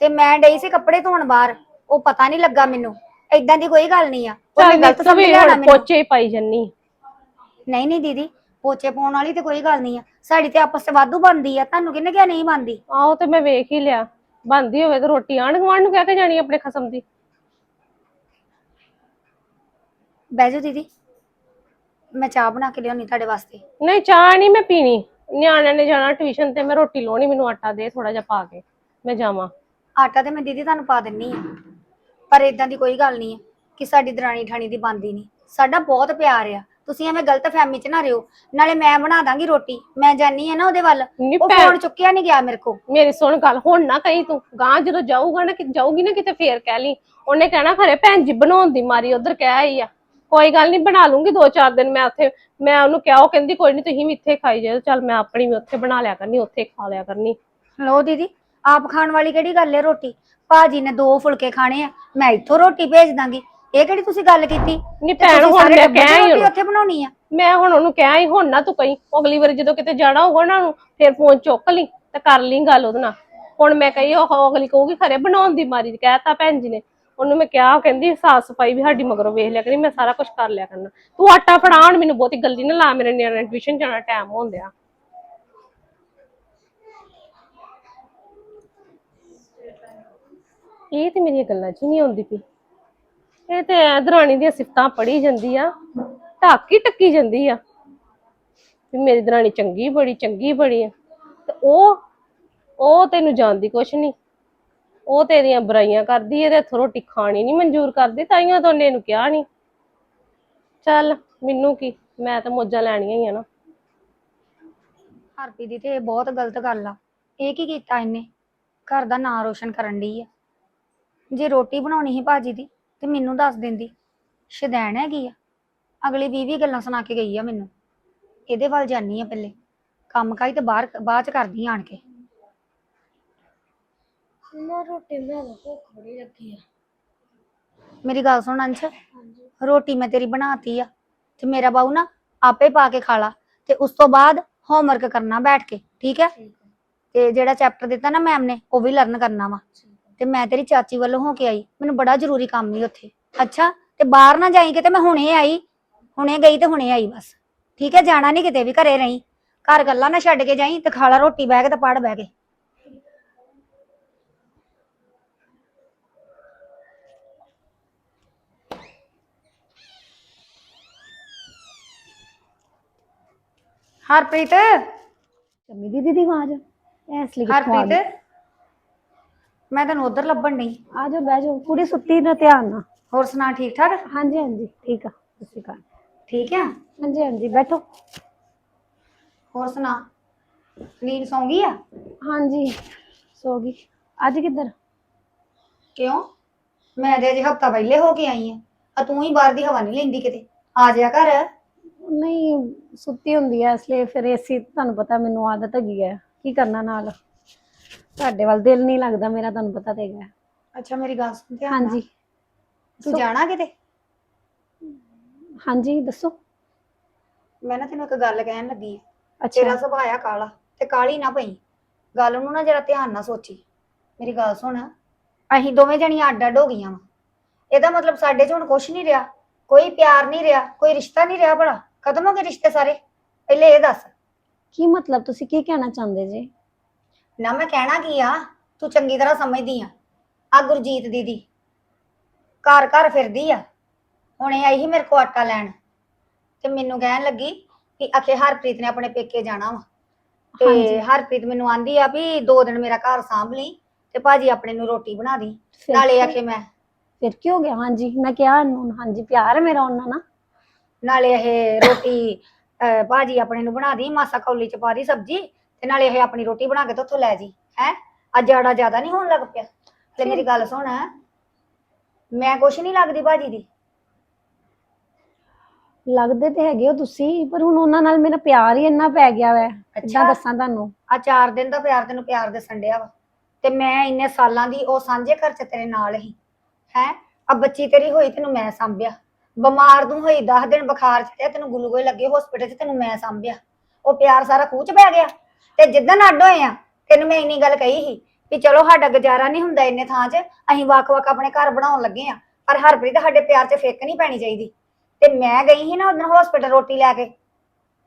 ਤੇ ਮੈਂ ਡਈ ਸੀ ਕੱਪੜੇ ਧੋਣ ਬਾਹਰ ਉਹ ਪਤਾ ਨਹੀਂ ਲੱਗਾ ਮੈਨੂੰ ਏਦਾਂ ਦੀ ਕੋਈ ਗੱਲ ਨਹੀਂ ਆ। ਉਹਨੇ ਗਲਤ ਤੂੰ ਸਮਝ ਮੈਨੂੰ। ਪੋਚੇ ਹੀ ਪਾਈ ਜੰਨੀ ਨਹੀਂ ਨਹੀਂ ਦੀਦੀ ਪੋਚੇ ਪਾਉਣ ਵਾਲੀ ਤੇ ਕੋਈ ਗੱਲ ਨਹੀਂ ਆ ਸਾਡੀ ਤੇ ਆਪਸ ਚ ਵਾਧੂ ਬਣਦੀ ਆ ਤੁਹਾਨੂੰ ਕਿਹਨੇ ਕਿਹਾ ਨਹੀਂ ਬਣਦੀ? ਆਹੋ ਤੇ ਮੈਂ ਵੇਖ ਹੀ ਲਿਆ। ਬੰਦੀ ਹੋਵੇ ਤੇ ਰੋਟੀ ਆਣ ਗਵਾਂਢ ਨੂੰ ਕਹਿ ਕੇ ਜਾਣੀ ਆਪਣੇ ਖਸਮ ਦੀ। ਬਹਿ ਜਾਓ ਦੀਦੀ। ਮੈਂ ਚਾਹ ਬਣਾ ਕੇ ਲਿਆਉਣੀ ਤੁਹਾਡੇ ਵਾਸਤੇ। ਨਹੀਂ ਚਾਹ ਨਹੀਂ ਮੈਂ ਪੀਣੀ। ਨਿਆਣਿਆਂ ਨੇ ਜਾਣਾ ਟਿਊਸ਼ਨ ਤੇ ਮੈਂ ਰੋਟੀ ਲਾਉਣੀ ਮੈਨੂੰ ਆਟਾ ਦੇ ਥੋੜਾ ਜਿਹਾ ਪਾ ਕੇ ਮੈਂ ਜਾਵਾਂ। ਆਟਾ ਤੇ ਮੈਂ ਦੀਦੀ ਤੁਹਾਨੂੰ ਪਾ ਦਿੰਨੀ ਆ। ਪਰ ਇਦਾਂ ਦੀ ਕੋਈ ਗੱਲ ਨਹੀਂ ਆ ਕਿ ਸਾਡੀ ਦਰਾਣੀ ਠਾਣੀ ਦੀ ਬਣਦੀ ਨਹੀਂ। ਸਾਡਾ ਬਹੁਤ ਪਿਆਰ ਆ। ਤੁਸੀਂ ਐਵੇਂ ਗਲਤ ਫਹਿਮੀ ਚ ਨਾ ਰਿਓ। ਨਾਲੇ ਮੈਂ ਬਣਾ ਦਾਂਗੀ ਰੋਟੀ। ਮੈਂ ਜਾਨੀ ਆ ਨਾ ਉਹਦੇ ਵੱਲ। ਉਹ ਭੈਣ। ਫੋਨ ਚੁੱਕਿਆ ਨਹੀਂ ਗਿਆ ਮੇਰੇ ਕੋ ਮੇਰੀ ਸੁਣ ਗੱਲ ਹੁਣ ਨਾ ਕਹੀਂ ਤੂੰ। ਗਾਂ ਜਦੋਂ ਜਾਊਗਾ ਨਾ ਕਿ ਜਾਊਗੀ ਨਾ ਕਿਤੇ ਫੇਰ ਕਹਿ ਲਈ। ਉਹਨੇ ਕਹਿਣਾ ਖਰੇ ਭੈਣ ਜੀ ਬਣਾਉਣ ਦੀ ਮਾਰੀ ਉਧਰ ਕਹਿ ਆਈ ਆ। ਕੋਈ ਗੱਲ ਨਹੀਂ ਬਣਾ ਲੂੰਗੀ ਦੋ ਚਾਰ ਦਿਨ ਮੈਂ ਉੱਥੇ। ਮੈਂ ਉਹਨੂੰ ਕਿਹਾ ਉਹ ਕਹਿੰਦੀ ਕੋਈ ਨਹੀਂ ਤੁਸੀਂ ਵੀ ਇੱਥੇ ਖਾਈ ਜਾਓ ਚੱਲ ਮੈਂ ਆਪਣੀ ਵੀ ਉੱਥੇ ਬਣਾ ਲਿਆ ਕਰਨੀ ਉੱਥੇ ਖਾ ਲਿਆ ਕਰਨੀ। ਲੋ ਦੀਦੀ ਆਪ ਖਾਣ ਵਾਲੀ ਕਿਹੜੀ ਗੱਲ ਹੈ ਰੋਟੀ? ਭਾਜੀ ਨੇ ਦੋ ਫੁਲਕੇ ਖਾਣੇ ਆ। ਮੈਂ ਇੱਥੋਂ ਰੋਟੀ ਭੇਜ ਦਾਂਗੀ। ਇਹ ਕਿਹੜੀ ਤੁਸੀਂ ਗੱਲ ਕੀਤੀ? ਨਹੀਂ ਤੇ ਭੈਣ ਤੁਸੀਂ ਹੁਣ ਸਾਰੇ ਮੈਂ ਟੱਬਰ ਦੀ ਕਿਹਾ ਹੀ ਰੋਟੀ ਉਹਨੂੰ। ਉੱਥੇ ਬਣਾਉਣੀ ਆ? ਮੈਂ ਹੁਣ ਉਹਨੂੰ ਕਿਹਾ ਹੀ ਹੁਣ ਨਾ ਤੂੰ ਕਹੀਂ। ਅਗਲੀ ਵਾਰੀ ਜਦੋਂ ਕਿਤੇ ਜਾਣਾ ਹੋਊਗਾ ਨਾ ਨੂੰ ਫਿਰ ਫੋਨ ਚੁੱਕ ਲਈ ਤੇ ਕਰ ਲਈ ਗੱਲ ਉਹਦੇ ਨਾਲ। ਹੁਣ ਮੈਂ ਕਹੀ ਉਹ ਅਗਲੀ ਕਹੂਗੀ ਖਰੇ ਬਣਾਉਣ ਦੀ ਮਾਰੀ ਕਹਿਤਾ ਭੈਣ ਜੀ ਨੇ। ਉਹਨੂੰ ਮੈਂ ਕਿਹਾ ਉਹ ਕਹਿੰਦੀ ਸਾਫ਼ ਸਫ਼ਾਈ ਵੀ ਸਾਡੀ ਮਗਰੋਂ ਵੇਖ ਲਿਆ ਕਰੀ ਮੈਂ ਸਾਰਾ ਕੁਝ ਕਰ ਲਿਆ ਕਰਨਾ। ਤੂੰ ਆਟਾ ਫੜਾ ਹੁਣ ਮੈਨੂੰ ਬਹੁਤੀ ਗੱਲੀ ਨਾ ਲਾ ਮੇਰੇ ਨਿਆਣੇ ਟਿਊਸ਼ਨ ਜਾਣਾ ਟਾਈਮ ਹੋਣ ਡਿਆ ਇਹ ਤੇ ਮੇਰੀਆਂ ਗੱਲਾਂ 'ਚ ਹੀ ਨਹੀਂ ਆਉਂਦੀ ਪਈ। ਇਹ ਤੇ ਐ ਦਰਾਣੀ ਦੀਆਂ ਸਿਫਤਾਂ ਪੜੀ ਜਾਂਦੀ ਆ, ਢੱਕ ਹੀ ਟੱਕੀ ਜਾਂਦੀ ਆ ਵੀ ਮੇਰੀ ਦਰਾਣੀ ਚੰਗੀ ਬੜੀ ਚੰਗੀ ਬੜੀ ਆ। ਤੇ ਉਹ ਉਹ ਤੈਨੂੰ ਜਾਣਦੀ ਕੁਛ ਨਹੀਂ ਉਹ ਤੇਰੀਆਂ ਬੁਰਾਈਆਂ ਕਰਦੀ, ਇਹਦੇ ਹੱਥੋਂ ਰੋਟੀ ਖਾਣੀ ਨਹੀਂ ਮਨਜ਼ੂਰ ਕਰਦੀ ਤਾਈਆਂ ਤੋਂ ਉਹਨੇ ਇਹਨੂੰ ਕਿਹਾ ਨਹੀਂ ਚੱਲ, ਮੈਨੂੰ ਕੀ, ਮੈਂ ਤਾਂ ਮੋਜਾਂ ਲੈਣੀਆਂ ਹੀ ਆ ਨਾ। ਹਰਪੀ ਦੀ ਤੇ ਇਹ ਬਹੁਤ ਗਲਤ ਗੱਲ ਆ। ਇਹ ਕੀ ਕੀਤਾ ਇਹਨੇ? ਘਰ ਦਾ ਨਾਂ ਰੋਸ਼ਨ ਕਰਨ ਦੀ ਆ। ਜੇ ਰੋਟੀ ਬਣਾਉਣੀ ਸੀ ਭਾਜੀ ਦੀ ਤੇ ਮੈਨੂੰ ਦੱਸ ਦਿੰਦੀ ਸ਼ਦੈਣ ਹੈਗੀ ਆ। ਅਗਲੀ 20 20 ਗੱਲਾਂ ਸੁਣਾ ਕੇ ਗਈ ਆ ਮੈਨੂੰ। ਇਹਦੇ ਵੱਲ ਜਾਨੀ ਆ ਪਹਿਲੇ। ਕੰਮ ਕਾਈ ਤੇ ਬਾਹਰ ਬਾਅਦ ਚ ਕਰਦੀ ਆਣ ਕੇ। ਮੈਂ ਰੋਟੀ ਬਣਾ ਲਾ ਭੁੱਖ ਬੜੀ ਲੱਗੀ ਆ। ਮੇਰੀ ਗੱਲ ਸੁਣ ਅੰਸ਼। ਰੋਟੀ ਮੈਂ ਤੇਰੀ ਬਣਾਤੀ ਆ। ਤੇ ਮੇਰਾ ਬਾਊ ਨਾ ਆਪੇ ਪਾ ਕੇ ਖਾ ਲਾ। ਤੇ ਉਸ ਤੋਂ ਬਾਅਦ ਹੋਮਵਰਕ ਕਰਨਾ ਬੈਠ ਕੇ ਠੀਕ ਹੈ ਤੇ ਜਿਹੜਾ ਚੈਪਟਰ ਦਿੱਤਾ ਨਾ ਮੈਮ ਨੇ ਉਹ ਵੀ ਲਰਨ ਕਰਨਾ ਵਾ। ਤੇ ਮੈਂ ਤੇਰੀ ਚਾਚੀ ਵੱਲੋਂ ਹੋ ਕੇ ਆਈ। ਮੈਨੂੰ ਬੜਾ ਜ਼ਰੂਰੀ ਕੰਮ ਸੀ ਉੱਥੇ। ਅੱਛਾ ਤੇ ਬਾਹਰ ਨਾ ਜਾਈ ਕਿਤੇ ਮੈਂ ਹੁਣੇ ਆਈ। ਹੁਣੇ ਗਈ ਤੇ ਹੁਣੇ ਆਈ ਬਸ। ਠੀਕ ਹੈ ਜਾਣਾ ਨਹੀਂ ਕਿਤੇ ਵੀ ਘਰੇ ਰਹੀਂ। ਘਰ ਗੱਲਾਂ ਨਾ ਛੱਡ ਕੇ ਜਾਈ ਤੇ ਖਾ ਲਾ ਰੋਟੀ ਬਹਿ ਕੇ ਤੇ ਪੜ ਬਹਿ ਕੇ। ਹਰਪ੍ਰੀਤ? ਚੰਮੀ ਦੀਦੀ ਦੀ ਆਵਾਜ਼ ਐਸ ਲਈ ਕਿੱਥੋਂ ਆ ਗਈ? ਹਰਪ੍ਰੀਤ? ਮੈਂ ਤੈਨੂੰ ਉਧਰ ਲੱਭਣ ਨਹੀਂ ਆ ਜਾਓ ਬਹਿ ਜਾਓ। ਕੁੜੀ ਸੁੱਤੀ ਨਾ ਧਿਆਨ ਨਾਲ। ਹੋਰ ਸੁਣਾ ਠੀਕ ਠਾਕ? ਹਾਂਜੀ ਹਾਂਜੀ ਠੀਕ ਆ। ਤੁਸੀਂ ਕਰ ਠੀਕ ਆ? ਹਾਂਜੀ ਹਾਂਜੀ ਬੈਠੋ। ਹੋਰ ਸੁਣਾ ਨੀਂਦ ਸੌਂ ਗਈ ਆ? ਹਾਂਜੀ ਸੋ ਗਈ। ਅੱਜ ਕਿੱਧਰ? ਕਿਉਂ? ਮੈਂ ਤੇ ਅਜੇ ਹਫਤਾ ਪਹਿਲੇ ਹੋ ਕੇ ਆਈ ਆ। ਆ ਤੂੰ ਹੀ ਬਾਹਰ ਦੀ ਹਵਾ ਨਹੀਂ ਲੈਂਦੀ ਕਿਤੇ। ਆ ਜਾ ਘਰ। ਨਹੀਂ ਸੁੱਤੀ ਹੁੰਦੀ ਐ ਇਸ ਲਈ ਫਿਰ ਏਸੀ ਤੁਹਾਨੂੰ ਪਤਾ ਮੈਨੂੰ ਆਦਤ ਹੈਗੀ ਹੈ ਕੀ ਕਰਨਾ ਨਾਲ? ਤੁਹਾਡੇ ਵੱਲ ਦਿਲ ਨਹੀਂ ਲੱਗਦਾ ਮੇਰਾ ਤੁਹਾਨੂੰ ਪਤਾ ਤੇ ਹੈਗਾ। ਅੱਛਾ ਮੇਰੀ ਗੱਲ ਸੁਣ ਧਿਆਨ ਨਾਲ। ਹਾਂਜੀ। ਤੂੰ ਜਾਣਾ ਕਿਤੇ? ਹਾਂਜੀ ਦੱਸੋ। ਮੈਂ ਨਾ ਤੈਨੂੰ ਇੱਕ ਗੱਲ ਕਹਿਣ ਲੱਗੀ। ਆ ਅੱਛਾ। ਤੇਰਾ ਸੁਭਾਅ ਆ ਕਾਲਾ ਤੇ ਕਾਲੀ ਨਾ ਪਈ। ਗੱਲ ਨੂੰ ਨਾ ਜਰਾ ਧਿਆਨ ਨਾਲ ਸੋਚੀ। ਮੇਰੀ ਗੱਲ ਸੁਣ। ਅਸੀਂ ਦੋਵੇਂ ਜਣੀਆਂ ਅੱਡ ਅੱਡ ਹੋ ਗਈਆਂ ਵਾ। ਇਹਦਾ ਮਤਲਬ ਸਾਡੇ 'ਚ ਹੁਣ ਕੁਝ ਨਹੀਂ ਰਿਹਾ। ਕੋਈ ਪਿਆਰ ਨਹੀਂ ਰਿਹਾ ਕੋਈ ਰਿਸ਼ਤਾ ਨਹੀਂ ਰਿਹਾ ਭਲਾ। ਖਤਮ ਹੋ ਗਏ ਰਿਸ਼ਤੇ ਸਾਰੇ। ਪਹਿਲੇ ਇਹ ਦੱਸ। ਕੀ ਮਤਲਬ? ਤੁਸੀਂ ਕੀ ਕਹਿਣਾ ਚਾਹੁੰਦੇ ਜੀ? ਨਾ ਮੈਂ ਕਹਿਣਾ ਕੀ ਆ? ਤੂੰ ਚੰਗੀ ਤਰ੍ਹਾਂ ਸਮਝਦੀ ਆ। ਆ ਗੁਰਜੀਤ ਦੀਦੀ। ਘਰ ਘਰ ਫਿਰਦੀ ਆ। ਹੁਣੇ ਆਈ ਸੀ ਮੇਰੇ ਕੋ ਆਟਾ ਲੈਣ। ਤੇ ਮੈਨੂੰ ਕਹਿਣ ਲੱਗੀ ਕਿ ਅਖੇ ਹਰਪ੍ਰੀਤ ਨੇ ਆਪਣੇ ਪੇਕੇ ਜਾਣਾ ਵਾ। ਤੇ। ਹਰਪ੍ਰੀਤ ਮੈਨੂੰ ਆਂਦੀ ਆ ਵੀ ਦੋ ਦਿਨ ਮੇਰਾ ਘਰ ਸਾਂਭ ਲਈ ਤੇ ਭਾਜੀ ਆਪਣੇ ਨੂੰ ਰੋਟੀ ਬਣਾ ਦੀ। ਫਿਰ ਨਾਲੇ ਆਖੇ ਮੈਂ ਫਿਰ ਕੀ ਹੋ ਗਿਆ? ਹਾਂਜੀ ਮੈਂ ਕਿਹਾ ਇਹਨੂੰ ਹਾਂਜੀ ਪਿਆਰ ਹੈ ਮੇਰਾ ਉਹਨਾਂ ਨਾਲ। ਨਾਲੇ ਇਹ ਰੋਟੀ ਅਹ, ਭਾਜੀ ਆਪਣੇ ਨੂੰ ਬਣਾ ਦੀ ਮਾਸਾ ਕੌਲੀ ਚ ਪਾ ਦੀ ਸਬਜੀ। ਤੇ ਨਾਲੇ ਇਹ ਆਪਣੀ ਰੋਟੀ ਬਣਾ ਕੇ ਤੇ ਉੱਥੋਂ ਲੈ ਜੀ ਹੈ? ਅੱਜ ਆੜਾ ਜ਼ਿਆਦਾ ਨਹੀਂ ਹੋਣ ਲੱਗ ਪਿਆ। ਤੇ ਮੇਰੀ ਗੱਲ ਸੁਣ। ਮੈਂ ਕੁਛ ਨਹੀਂ ਲੱਗਦੀ ਭਾਜੀ ਦੀ। ਲੱਗਦੇ ਤੇ ਹੈਗੇ ਹੋ ਤੁਸੀਂ ਪਰ ਹੁਣ ਉਹਨਾਂ ਨਾਲ ਮੇਰਾ ਪਿਆਰ ਹੀ ਇੰਨਾ ਪੈ ਗਿਆ ਵੈ। ਅੱਛਾ। ਦੱਸਾਂ ਤੁਹਾਨੂੰ? ਆ ਚਾਰ ਦਿਨ ਦਾ ਪਿਆਰ ਤੈਨੂੰ ਪਿਆਰ ਦੱਸਣ ਡਿਆ ਵਾ। ਤੇ ਮੈਂ ਇੰਨੇ ਸਾਲਾਂ ਦੀ ਉਹ ਸਾਂਝੇ ਘਰ ਚ ਤੇਰੇ ਨਾਲ ਹੀ। ਹੈ? ਆ ਬੱਚੀ ਤੇਰੀ ਹੋਈ ਤੈਨੂੰ ਮੈਂ ਸਾਂਭਿਆ। ਬਿਮਾਰ ਨੂੰ ਹੋਈ 10 ਦਿਨ ਬੁਖਾਰ ਚੜਿਆ ਤੈਨੂੰ ਗਲੂਕੋਜ਼ ਲੱਗੇ ਹਸਪੀਟਲ ਚ ਤੈਨੂੰ ਮੈਂ ਸਾਂਭਿਆ। ਉਹ ਪਿਆਰ ਸਾਰਾ ਖੂਹ ਚ ਪੈ ਗਿਆ। ਤੇ ਜਿੱਦਣ ਅੱਡ ਹੋਏ ਆ, ਤੈਨੂੰ ਮੈਂ ਇੰਨੀ ਗੱਲ ਕਹੀ ਸੀ ਵੀ ਚਲੋ ਸਾਡਾ ਗੁਜ਼ਾਰਾ ਨਹੀਂ ਹੁੰਦਾ ਇੰਨੇ ਥਾਂ 'ਚ, ਅਸੀਂ ਵੱਖ-ਵੱਖ ਆਪਣੇ ਘਰ ਬਣਾਉਣ ਲੱਗੇ ਆ, ਪਰ ਹਰਪ੍ਰੀਤ ਸਾਡੇ ਪਿਆਰ 'ਚ ਫੇਕ ਨਹੀਂ ਪੈਣੀ ਚਾਹੀਦੀ। ਤੇ ਮੈਂ ਗਈ ਸੀ ਨਾ ਉਦੋਂ ਹਸਪੀਟਲ ਰੋਟੀ ਲੈ ਕੇ,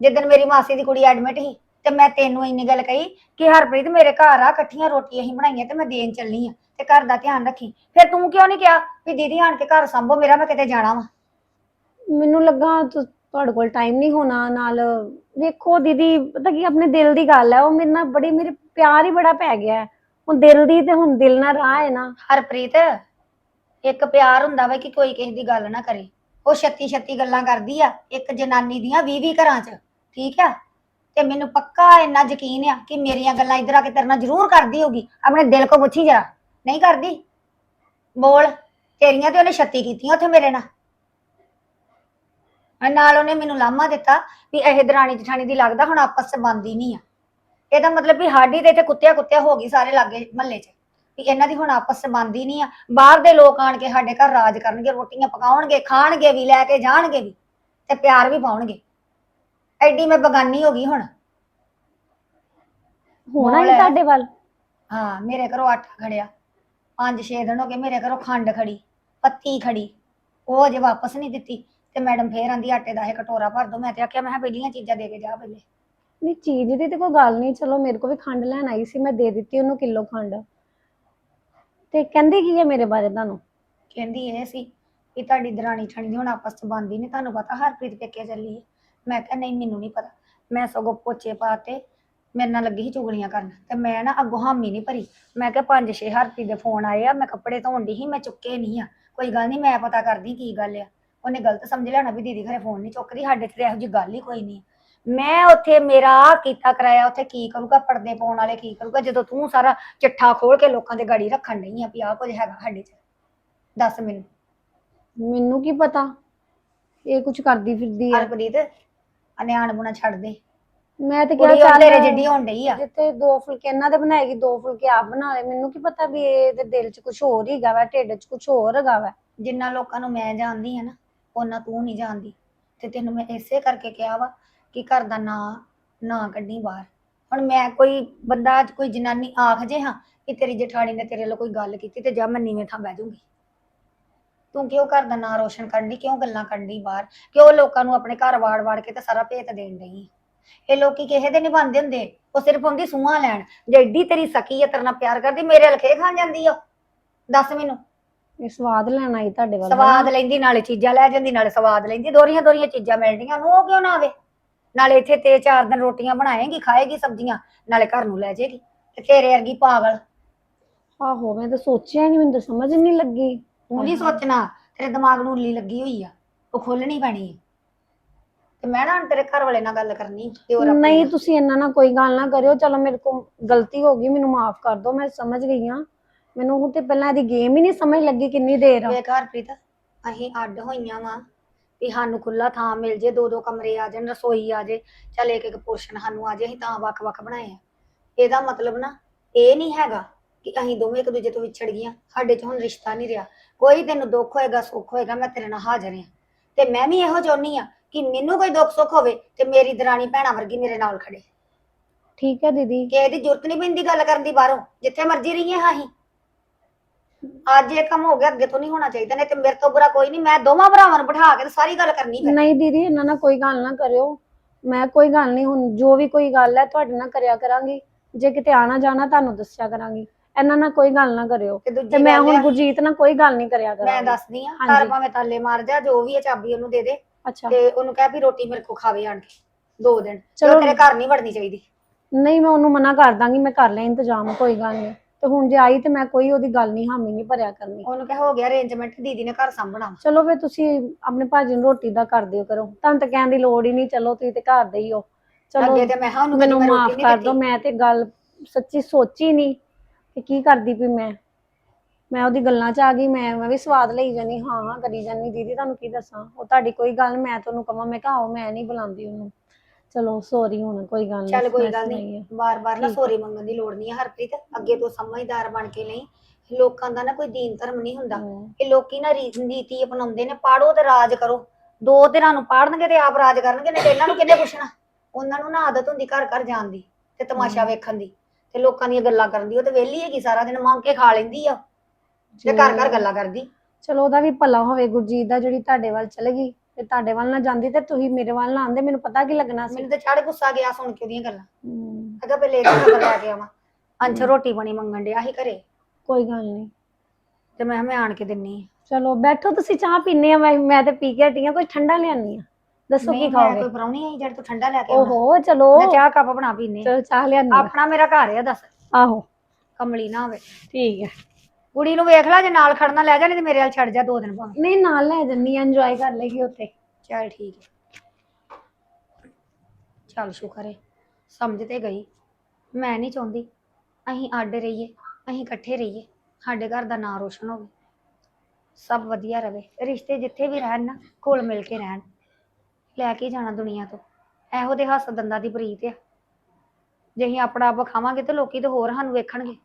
ਜਿੱਦਣ ਮੇਰੀ ਮਾਸੀ ਦੀ ਕੁੜੀ ਐਡਮਿਟ ਸੀ, ਤੇ ਮੈਂ ਤੈਨੂੰ ਇੰਨੀ ਗੱਲ ਕਹੀ ਕਿ ਹਰਪ੍ਰੀਤ ਮੇਰੇ ਘਰ ਆ, ਇਕੱਠੀਆਂ ਰੋਟੀਆਂ ਅਸੀਂ ਬਣਾਈਆਂ ਤੇ ਮੈਂ ਦੇਣ ਚੱਲਣੀ ਆ, ਤੇ ਘਰ ਦਾ ਧਿਆਨ ਰੱਖੀ। ਫਿਰ ਤੂੰ ਕਿਉਂ ਨਹੀਂ ਕਿਹਾ ਵੀ ਦੀਦੀ ਆਣ ਕੇ ਘਰ ਸੰਭੋ, ਮੇਰਾ ਮੈਂ ਕਿਤੇ ਜਾਣਾ ਵਾ? ਮੈਨੂੰ ਲੱਗਾ ਤੁ- ਤੁਹਾਡੇ ਕੋਲ ਟਾਈਮ ਨਹੀਂ ਹੋਣਾ, ਨਾਲ ਵੇਖੋ ਦੀਦੀ, ਪਤਾ ਕੀ ਆਪਣੇ ਦਿਲ ਦੀ ਗੱਲ ਹੈ, ਉਹ ਮੇਰੇ ਨਾਲ ਬੜੀ, ਮੇਰੇ ਪਿਆਰ ਹੀ ਬੜਾ ਪੈ ਗਿਆ ਹੈ। ਹੁਣ ਦਿਲ ਦੀ ਤੇ ਹੁਣ ਦਿਲ ਨਾਲ ਰਾਹ ਹੈ ਨਾ। ਹਰਪ੍ਰੀਤ, ਇੱਕ ਪਿਆਰ ਹੁੰਦਾ ਵਾ ਕਿ ਕੋਈ ਕਿਸੇ ਦੀ ਗੱਲ ਨਾ ਕਰੇ। ਉਹ ਛੱਤੀ ਛੱਤੀ ਗੱਲਾਂ ਕਰਦੀ ਆ, ਇੱਕ ਜਨਾਨੀ ਦੀਆਂ 20 20 ਘਰਾਂ 'ਚ, ਠੀਕ ਆ? ਤੇ ਮੈਨੂੰ ਪੱਕਾ ਇੰਨਾ ਯਕੀਨ ਆ ਕਿ ਮੇਰੀਆਂ ਗੱਲਾਂ ਇਧਰ ਆ ਕੇ ਤੇਰੇ ਨਾਲ ਜ਼ਰੂਰ ਕਰਦੀ ਹੋਗੀ ਆਪਣੇ ਦਿਲ ਕੋ ਪੁੱਛੀ ਜਰਾ। ਨਹੀਂ ਕਰਦੀ? ਬੋਲ, ਤੇਰੀਆਂ ਤੇ ਉਹਨੇ ਛੱਤੀ ਕੀਤੀਆਂ ਉੱਥੇ ਮੇਰੇ ਨਾਲ। ਨਾਲ ਉਹਨੇ ਮੈਨੂੰ ਲਾਮਾ ਦਿੱਤਾ ਵੀ ਇਹ ਦਰਾਣੀ ਜਠਾਣੀ ਦੀ ਲੱਗਦਾ ਹੁਣ ਆਪਸ ਚ ਬੰਦੀ ਨਹੀਂ ਆ। ਇਹਦਾ ਮਤਲਬ ਵੀ ਸਾਡੀ ਤੇ ਇੱਥੇ ਕੁੱਤਿਆ ਕੁੱਤਿਆ ਹੋ ਗਈ ਸਾਰੇ ਲਾਗੇ ਮਹੱਲੇ 'ਚ ਵੀ ਇਹਨਾਂ ਦੀ ਹੁਣ ਆਪਸ ਚ ਬੰਦੀ ਨਹੀਂ ਆ। ਬਾਹਰ ਦੇ ਲੋਕ ਆਣ ਕੇ ਸਾਡੇ ਘਰ ਰਾਜ ਕਰਨਗੇ ਰੋਟੀਆਂ ਪਕਾਉਣਗੇ ਖਾਣਗੇ ਵੀ ਲੈ ਕੇ ਜਾਣਗੇ ਵੀ ਤੇ ਪਿਆਰ ਵੀ ਪਾਉਣਗੇ। ਐਡੀ ਮੈਂ ਬਗਾਨੀ ਹੋ ਗਈ ਹੁਣ। ਹੋਣਾ ਹੈ। ਤੁਹਾਡੇ ਵੱਲ। ਹਾਂ ਮੇਰੇ ਘਰੋਂ ਆਟਾ ਖੜਿਆ। ਪੰਜ ਛੇ ਦਿਨ ਹੋ ਗਏ ਮੇਰੇ ਘਰੋਂ ਖੰਡ ਖੜੀ ਪੱਤੀ ਖੜੀ। ਉਹ ਅਜੇ ਵਾਪਸ ਨਹੀਂ ਦਿੱਤੀ। ਤੇ ਮੈਡਮ ਫੇਰ ਆਂਦੀ ਆਟੇ ਦਾ ਇਹ ਕਟੋਰਾ ਭਰ ਦੋ। ਮੈਂ ਤੇ ਆਖਿਆ ਮੈਂ ਕਿਹਾ ਪਹਿਲੀਆਂ ਚੀਜ਼ਾਂ ਦੇ ਕੇ ਜਾ ਪਹਿਲੇ। ਨਹੀਂ ਚੀਜ਼ ਦੀ ਤੇ ਕੋਈ ਗੱਲ ਨਹੀਂ ਚਲੋ ਮੇਰੇ ਕੋ ਵੀ ਖੰਡ ਲੈਣ ਆਈ ਸੀ ਮੈਂ ਦੇ ਦਿੱਤੀ ਉਹਨੂੰ ਕਿਲੋ ਖੰਡ। ਤੇ ਕਹਿੰਦੀ ਕੀ ਹੈ ਮੇਰੇ ਬਾਰੇ ਤੁਹਾਨੂੰ? ਕਹਿੰਦੀ ਇਹ ਸੀ ਕਿ ਤੁਹਾਡੀ ਦਰਾਣੀ ਠਣੀ ਹੁਣ ਆਪਸ ਚ ਬੰਦੀ ਨਹੀਂ ਤੁਹਾਨੂੰ ਪਤਾ ਹਰਪ੍ਰੀਤ ਪੇਕੇ ਚੱਲੀ ਹੈ। ਮੈਂ ਕਿਹਾ ਨਹੀਂ ਮੈਨੂੰ ਨਹੀਂ ਪਤਾ। ਮੈਂ ਸਗੋਂ ਪੋਚੇ ਪਾਤੇ ਮੇਰੇ ਨਾਲ ਲੱਗੀ ਸੀ ਚੁਗਲੀਆਂ ਕਰਨ। ਤੇ ਮੈਂ ਨਾ ਅੱਗੋਂ ਹਾਮੀ ਨਹੀਂ ਭਰੀ। ਮੈਂ ਕਿਹਾ ਪੰਜ ਛੇ ਹਰਪ੍ਰੀਤ ਦੇ ਫੋਨ ਆਏ ਆ ਮੈਂ ਕੱਪੜੇ ਧੋਣ ਦੀ ਸੀ ਮੈਂ ਚੁੱਕੇ ਨਹੀਂ ਆ। ਕੋਈ ਗੱਲ ਨਹੀਂ ਮੈਂ ਪਤਾ ਕਰਦੀ ਕੀ ਗੱਲ ਆ। ਉਹਨੇ ਗਲਤ ਸਮਝ ਲੈਣਾ ਵੀ ਦੀਦੀ ਘਰੇ ਫੋਨ ਨਹੀਂ ਚੁੱਕਦੀ ਸਾਡੇ ਤੇ ਇਹੋ ਜਿਹੀ ਗੱਲ ਹੀ ਕੋਈ ਨਹੀਂ ਮੈਂ ਉੱਥੇ ਮੇਰਾ ਕੀਤਾ ਕਰਾਇਆ ਉੱਥੇ ਕੀ ਕਰੂਗਾ ਪਰਦੇ ਪਾਉਣ ਵਾਲੇ ਕੀ ਕਰੂਗਾ ਜਦੋਂ ਤੂੰ ਸਾਰਾ ਚਿੱਠਾ ਖੋਲ ਕੇ ਲੋਕਾਂ ਦੇ ਗਾੜੀ ਰੱਖਣ ਨਹੀਂ ਆ ਵੀ ਆਹ ਕੁਝ ਹੈਗਾ ਸਾਡੇ 'ਚ। ਦੱਸ ਮੈਨੂੰ। ਮੈਨੂੰ ਕੀ ਪਤਾ? ਇਹ ਕੁਝ ਕਰਦੀ ਫਿਰਦੀ ਹੈ ਹਰਪ੍ਰੀਤ ਅਨਿਆਣ ਬੁਣਾ ਛੱਡ ਦੇ। ਮੈਂ ਤੇ ਕਿਹਾ ਕੁੜੀ ਉਹ ਚੱਲ ਤੇਰੇ ਜਿੱਡੀ ਹੋਣ ਡਈ ਆ। ਜਿੱਥੇ ਦੋ ਫੁਲਕੇ ਇਹਨਾਂ ਦੇ ਬਣਾਏਗੀ ਦੋ ਫੁਲਕੇ ਆਪ ਬਣਾ ਲੈ ਮੈਨੂੰ ਕੀ ਪਤਾ ਵੀ ਇਹਦੇ ਦਿਲ 'ਚ ਕੁਝ ਹੋਰ ਹੀਗਾ ਵਾ ਢਿੱਡ 'ਚ ਕੁਝ ਹੋਰ ਹੈਗਾ ਵਾ। ਜਿੰਨਾ ਲੋਕਾਂ ਨੂੰ ਮੈਂ ਜਾਣਦੀ ਆ ਨਾ ਉਹਨਾਂ ਤੂੰ ਨਹੀਂ ਜਾਣਦੀ। ਤੇ ਤੈਨੂੰ ਮੈਂ ਇਸੇ ਕਰਕੇ ਕਿਹਾ ਵਾ ਕਿ ਘਰ ਦਾ ਨਾਂ ਨਾ ਕੱਢੀ ਬਾਹਰ। ਹੁਣ ਮੈਂ ਕੋਈ ਬੰਦਾ ਕੋਈ ਜਨਾਨੀ ਆਖ ਜੇ ਹਾਂ ਕਿ ਤੇਰੀ ਜਠਾਣੀ ਨੇ ਤੇਰੇ ਲਈ ਕੋਈ ਗੱਲ ਕੀਤੀ ਤੇ ਜਾ ਮੈਂ ਨੀਵੇਂ ਥਾਂ ਬਹਿ ਜਾਊਂਗੀ। ਤੂੰ ਕਿਉਂ ਘਰ ਦਾ ਨਾਂ ਰੋਸ਼ਨ ਕਰਨ ਦੀ ਕਿਉਂ ਗੱਲਾਂ ਕਰਨ ਦੀ ਬਾਹਰ? ਕਿਉਂ ਲੋਕਾਂ ਨੂੰ ਆਪਣੇ ਘਰ ਵਾੜ ਵਾੜ ਕੇ ਤੇ ਸਾਰਾ ਭੇਤ ਦੇਣ ਡਈ? ਇਹ ਲੋਕੀ ਕਿਸੇ ਦੇ ਨਹੀਂ ਬੰਦੇ ਹੁੰਦੇ। ਉਹ ਸਿਰਫ ਹੁੰਦੀ ਸੂਹਾਂ ਲੈਣ। ਜੇ ਏਡੀ ਤੇਰੀ ਸਕੀ ਹੈ ਤੇਰੇ ਨਾਲ ਪਿਆਰ ਕਰਦੀ, ਮੇਰੇ ਲਖੇ ਖਾਣ ਜਾਂਦੀ ਆ ਦੱਸ ਮੈਨੂੰ। ਇਹ ਸਵਾਦ ਲੈਣ ਆਈ ਤੁਹਾਡੇ ਵੱਲ ਸਵਾਦ ਲੈਂਦੀ ਨਾਲੇ ਚੀਜ਼ਾਂ ਲੈ ਜਾਂਦੀ ਨਾਲੇ ਸਵਾਦ ਲੈਂਦੀ ਦੋਰੀਆਂ ਦੋਰੀਆਂ ਚੀਜ਼ਾਂ ਮਿਲਦੀਆਂ ਉਹਨੂੰ ਉਹ ਕਿਉਂ ਨਾ ਆਵੇ? ਨਾਲੇ ਇੱਥੇ ਤੇ ਚਾਰ ਦਿਨ ਰੋਟੀਆਂ ਬਣਾਏਗੀ ਖਾਏਗੀ ਸਬਜ਼ੀਆਂ ਨਾਲੇ ਘਰ ਨੂੰ ਲੈ ਜਾਏਗੀ ਤੇ ਤੇਰੇ ਵਰਗੀ ਪਾਗਲ। ਆਹੋ ਮੈਂ ਤਾਂ ਸੋਚਿਆ ਨਹੀਂ ਮੈਨੂੰ ਤਾਂ ਸਮਝ ਨਹੀਂ ਲੱਗੀ। ਤੂੰ ਨਹੀਂ ਸੋਚਣਾ ਤੇਰੇ ਦਿਮਾਗ ਨੂੰ ਉੱਲੀ ਲੱਗੀ ਹੋਈ ਆ ਉਹ ਖੋਲਣੀ ਪੈਣੀ ਹੈ ਤੇ ਮੈਂ ਨਾ ਹੁਣ ਤੇਰੇ ਘਰ ਵਾਲੇ ਨਾਲ ਗੱਲ ਕਰਨੀ ਤੇ ਹੋਰ ਆਪਣੀ ਨਹੀਂ। ਤੁਸੀਂ ਇੰਨਾ ਨਾ ਕੋਈ ਗੱਲ ਨਾ ਕਰਿਓ ਚਲੋ ਮੇਰੇ ਕੋਲ ਗਲਤੀ ਹੋ ਗਈ ਮੈਨੂੰ ਮਾਫ ਕਰ ਦਿਓ ਮੈਂ ਸਮਝ ਗਈ ਹਾਂ। ਮੈਨੂੰ ਉਹ ਤੇ ਪਹਿਲਾਂ ਇਹਦੀ ਗੇਮ ਹੀ ਨਹੀਂ ਸਮਝ ਲੱਗੀ ਕਿੰਨੀ ਦੇਰ। ਆ ਵੇਖ ਹਰਪ੍ਰੀਤ ਅਸੀਂ ਅੱਡ ਹੋਈਆਂ ਵਾਂ ਵੀ ਸਾਨੂੰ ਖੁੱਲਾ ਥਾਂ ਮਿਲ ਜੇ ਦੋ ਦੋ ਕਮਰੇ ਆ ਜਾਣ ਰਸੋਈ ਆ ਜੇ ਚੱਲ ਇੱਕ ਇੱਕ ਪੋਰਸ਼ਨ ਸਾਨੂੰ ਆ ਜੇ ਅਸੀਂ ਤਾਂ ਵੱਖ-ਵੱਖ ਬਣਾਏ ਆ। ਇਹਦਾ ਮਤਲਬ ਨਾ ਇਹ ਨਹੀਂ ਹੈਗਾ ਕਿ ਅਸੀਂ ਦੋਵੇਂ ਇੱਕ ਦੂਜੇ ਤੋਂ ਵਿਛੜ ਗਈਆਂ ਸਾਡੇ 'ਚ ਹੁਣ ਰਿਸ਼ਤਾ ਨਹੀਂ ਰਿਹਾ। ਕੋਈ ਤੈਨੂੰ ਦੁੱਖ ਹੋਏਗਾ ਸੁੱਖ ਹੋਏਗਾ ਮੈਂ ਤੇਰੇ ਨਾਲ ਹਾਜ਼ਰ ਹਾਂ। ਤੇ ਮੈਂ ਵੀ ਇਹੋ ਚਾਹੁੰਦੀ ਆ ਕਿ ਮੈਨੂੰ ਕੋਈ ਦੁੱਖ ਸੁੱਖ ਹੋਵੇ ਤੇ ਮੇਰੀ ਦਰਾਣੀ ਭੈਣਾਂ ਵਰਗੀ ਮੇਰੇ ਨਾਲ ਖੜੇ। ਠੀਕ ਹੈ ਦੀਦੀ। ਕਿ ਇਹਦੀ ਜ਼ਰੂਰਤ ਨਹੀਂ ਪੈਂਦੀ ਗੱਲ ਕਰਨ ਦੀ ਬਾਹਰੋਂ ਜਿੱਥੇ ਮਰਜ਼ੀ ਰਹੀਏ ਹਾਂ ਅਸੀਂ। ਅੱਜ ਇਹ ਕੰਮ ਹੋ ਗਿਆ ਅੱਗੇ ਤੋਂ ਨਹੀਂ ਹੋਣਾ ਚਾਹੀਦਾ ਨਹੀਂ ਤੇ ਮੇਰੇ ਤੋਂ ਬੁਰਾ ਕੋਈ ਨਹੀਂ ਮੈਂ ਦੋਵਾਂ ਭਰਾਵਾਂ ਨੂੰ ਬਿਠਾ ਕੇ ਤੇ ਸਾਰੀ ਗੱਲ ਕਰਨੀ ਫਿਰ ਨਹੀਂ ਦੀਦੀ ਇਹਨਾਂ ਨਾਲ ਕੋਈ ਗੱਲ ਨਾ ਕਰਿਓ। ਮੈਂ ਕੋਈ ਗੱਲ ਨਹੀਂ ਹੁਣ ਜੋ ਵੀ ਕੋਈ ਗੱਲ ਹੈ ਤੁਹਾਡੇ ਨਾਲ ਕਰਿਆ ਕਰਾਂਗੀ। ਜੇ ਕਿਤੇ ਆਣਾ ਜਾਣਾ ਤੁਹਾਨੂੰ ਦੱਸਿਆ ਕਰਾਂਗੀ। ਇਹਨਾਂ ਨਾਲ ਕੋਈ ਗੱਲ ਨਾ ਕਰਿਓ। ਤੇ ਮੈਂ ਗੱਲ ਹੁਣ ਆ, ਗੁਰਜੀਤ ਨਾਲ ਕੋਈ ਗੱਲ ਨਹੀਂ ਕਰਿਆ ਮੈਂ ਕਰਾਂਗੀ। ਦੱਸਦੀ ਆ ਹਾਂਜੀ। ਘਰ ਭਾਵੇਂ ਤਾਲੇ ਮਾਰ ਜਾ ਜੋ ਵੀ ਹੈ ਚਾਬੀ ਉਹਨੂੰ ਦੇ ਦੇ। ਅੱਛਾ। ਤੇ ਉਹਨੂੰ ਕਹਿ ਵੀ ਰੋਟੀ ਮੇਰੇ ਕੋ ਖਾਵੇ ਆਣ ਕੇ ਦੋ ਦਿਨ। ਚਲੋ। ਚਲੋ ਤੇਰੇ ਘਰ ਨਹੀਂ ਵੜਨੀ ਚਾਹੀਦੀ। ਨਹੀਂ ਮੈਂ ਉਹਨੂੰ ਮਨਾ ਕਰ ਦਾਂਗੀ ਮੈਂ ਕਰ ਲਿਆ ਇੰਤਜ਼ਾਮ ਕੋਈ ਗੱਲ ਨਹੀਂ। ਤੇ ਹੁਣ ਜੇ ਆਈ ਤੇ ਮੈਂ ਕੋਈ ਉਹਦੀ ਗੱਲ ਨਹੀਂ ਹਾਮੀ ਨਹੀਂ ਭਰਿਆ ਕਰਨੀ। ਉਹਨੂੰ ਕਹਿ ਹੋ ਗਿਆ ਅਰੇਂਜਮੈਂਟ ਦੀਦੀ ਨੇ ਘਰ ਸਾਂਭਣਾ। ਚਲੋ ਫਿਰ ਤੁਸੀਂ ਆਪਣੇ ਭਾਜੀ ਨੂੰ ਰੋਟੀ ਦਾ ਕਰ ਦਿਓ ਕਰੋ। ਤੁਹਾਨੂੰ ਤਾਂ ਕਹਿਣ ਦੀ ਲੋੜ ਹੀ ਨਹੀਂ ਚਲੋ ਤੁਸੀਂ ਤੇ ਘਰ ਦੇ ਹੀ ਹੋ। ਚਲੋ ਅੱਗੇ ਤੇ ਮੈਂ ਹਾਂ ਉਹਨੂੰ ਮੈਨੂੰ ਮਾਫ ਕਰ ਦਿਓ ਮੈਂ ਤੇ ਗੱਲ ਸੱਚੀ ਸੋਚੀ ਨਹੀਂ ਕਿ ਕੀ ਕਰਦੀ ਪਈ ਮੈਂ। ਮੈਂ ਉਹਦੀ ਗੱਲਾਂ 'ਚ ਆ ਗਈ ਮੈਂ ਮੈਂ ਵੀ ਸਵਾਦ ਲਈ ਜਾਨੀ ਹਾਂ ਹਾਂ ਕਰੀ ਜਾਨੀ। ਦੀਦੀ ਤੁਹਾਨੂੰ ਕੀ ਦੱਸਾਂ? ਉਹ ਤੁਹਾਡੀ ਕੋਈ ਗੱਲ ਮੈਂ ਤੁਹਾਨੂੰ ਕਹਾਂ ਮੈਂ ਕਿਹਾ ਆਓ ਮੈਂ ਨਹੀਂ ਬੁਲਾਉਂਦੀ ਉਹਨੂੰ। ਚਲੋ ਸੌਰੀ ਹੁਣ ਕੋਈ ਗੱਲ ਨਹੀਂ ਚੱਲ ਕੋਈ ਗੱਲ ਨਹੀਂ। ਬਾਰ-ਬਾਰ ਨਾ ਠੀਕ ਸੋਰੀ ਮੰਗਣ ਦੀ ਲੋੜ ਨਹੀਂ ਹੈ ਹਰਪ੍ਰੀਤ। ਅੱਗੇ ਤੋਂ ਸਮਝਦਾਰ ਬਣ ਕੇ ਲਈ ਲੋਕਾਂ ਦਾ ਨਾ ਕੋਈ ਦੀਨ ਧਰਮ ਨਹੀਂ ਹੁੰਦਾ। ਹਮ, ਇਹ ਲੋਕੀ ਨਾ ਰੀਤ ਨੀਤੀ ਅਪਣਾਉਂਦੇ ਨੇ ਪਾੜੋ ਤੇ ਰਾਜ ਕਰੋ। ਦੋ ਧਿਰਾਂ ਨੂੰ ਪਾੜਨਗੇ ਤੇ ਆਪ ਰਾਜ ਕਰਨਗੇ ਤੇ ਇਹਨਾਂ ਨੂੰ ਕਿਹਨੇ ਪੁੱਛਣਾ? ਉਹਨਾਂ ਨੂੰ ਨਾ ਆਦਤ ਹੁੰਦੀ ਘਰ ਘਰ ਜਾਣ ਦੀ ਤੇ ਤਮਾਸ਼ਾ ਹਮ। ਵੇਖਣ ਦੀ। ਤੇ ਲੋਕਾਂ ਦੀਆਂ ਗੱਲਾਂ ਕਰਨ ਦੀ ਉਹ ਤੇ ਵਿਹਲੀ ਹੈਗੀ ਸਾਰਾ ਦਿਨ ਮੰਗ ਕੇ ਖਾ ਲੈਂਦੀ ਆ। ਤੇ ਘਰ ਘਰ ਗੱਲਾਂ ਕਰਦੀ। ਚਲੋ ਉਹਦਾ ਵੀ ਭਲਾ ਹੋਵੇ ਗੁਰਜੀਤ ਦਾ ਜਿਹੜੀ ਤੁਹਾਡੇ ਵੱਲ ਚਲੇ ਗਈ। ਤੇ ਤੁਹਾਡੇ ਵੱਲ ਨਾ ਜਾਂਦੀ ਤੇ ਤੁਸੀਂ ਮੇਰੇ ਵੱਲ ਨਾ ਆਂਦੇ ਮੈਨੂੰ ਪਤਾ ਕੀ ਲੱਗਣਾ ਸੀ। ਮੈਨੂੰ ਤੇ ਚੜ ਗੁੱਸਾ ਗਿਆ ਸੁਣ ਕੇ ਉਹਦੀਆਂ ਗੱਲਾਂ। ਹਮ, ਅਗਾ ਪਹਿਲੇ ਇਹਦੀ ਖਬਰ ਲੈ ਕੇ ਆਵਾਂ। ਅੰਸ਼ ਰੋਟੀ ਬਣੀ ਮੰਗਣ ਡਿਆ ਸੀ ਘਰੇ। ਕੋਈ ਗੱਲ ਨਹੀਂ। ਤੇ ਮੈਂ ਕਿਹਾ ਮੈਂ ਆਣ ਕੇ ਦਿੰਨੀ ਆ। ਚਲੋ ਬੈਠੋ ਤੁਸੀਂ ਚਾਹ ਪੀਨੇ ਆ ਮੈਂ ਮੈਂ ਤੇ ਪੀ ਕੇ ਹਟੀ ਆ ਕੋਈ ਠੰਡਾ ਲਿਆਨੀ ਆ। ਦੱਸੋ ਕੀ ਖਾਓਗੇ? ਕੋਈ ਪਰੌਣੀ ਆਈ ਜਿਹੜੇ ਤੂੰ ਠੰਡਾ ਲੈ ਕੇ ਆਉਣਾ। ਓਹੋ ਚਲੋ। ਮੈਂ ਚਾਹ ਕੱਪ ਬਣਾ ਪੀਨੇ ਚਲੋ ਚਾਹ ਲਿਆਨੀ ਆ। ਆਪਣਾ ਮੇਰਾ ਘਰ ਆ ਦੱਸ। ਆਹੋ। ਕਮਲੀ ਨਾ ਹੋਵੇ। ਠੀਕ ਹੈ ਕੁੜੀ ਨੂੰ ਵੇਖ ਲੈ ਜੇ ਨਾਲ ਖੜਨਾ ਲੈ ਜਾ ਨਹੀਂ ਤੇ ਮੇਰੇ ਨਾਲ ਛੱਡ ਜਾ ਦੋ ਦਿਨ ਭਾਵੇਂ ਨਹੀਂ ਨਾਲ ਲੈ ਜੰਨੀ ਇੰਜੋਏ ਕਰ ਲੇਗੀ ਉੱਥੇ। ਚੱਲ ਠੀਕ ਹੈ ਚੱਲ ਸ਼ੁਕਰ ਹੈ ਸਮਝ ਤੇ ਗਈ। ਮੈਂ ਨਹੀਂ ਚਾਹੁੰਦੀ ਅਸੀਂ ਅੱਡ ਰਹੀਏ ਅਸੀਂ ਇਕੱਠੇ ਰਹੀਏ ਸਾਡੇ ਘਰ ਦਾ ਨਾਂ ਰੋਸ਼ਨ ਹੋਵੇ। ਸਭ ਵਧੀਆ ਰਵੇ ਰਿਸ਼ਤੇ ਜਿੱਥੇ ਵੀ ਰਹਿਣ ਨਾ ਘੁਲ ਮਿਲ ਕੇ ਰਹਿਣ। ਲੈ ਕੇ ਜਾਣਾ ਦੁਨੀਆ ਤੋਂ ਇਹੋ ਦੇ ਹੱਸ ਦੰਦਾਂ ਦੀ ਬਰੀਤ ਆ। ਜੇ ਅਸੀਂ ਆਪਣਾ ਆਪ ਖਾਵਾਂਗੇ ਤੇ ਲੋਕੀ ਤੇ ਹੋਰ ਸਾਨੂੰ ਵੇਖਣਗੇ।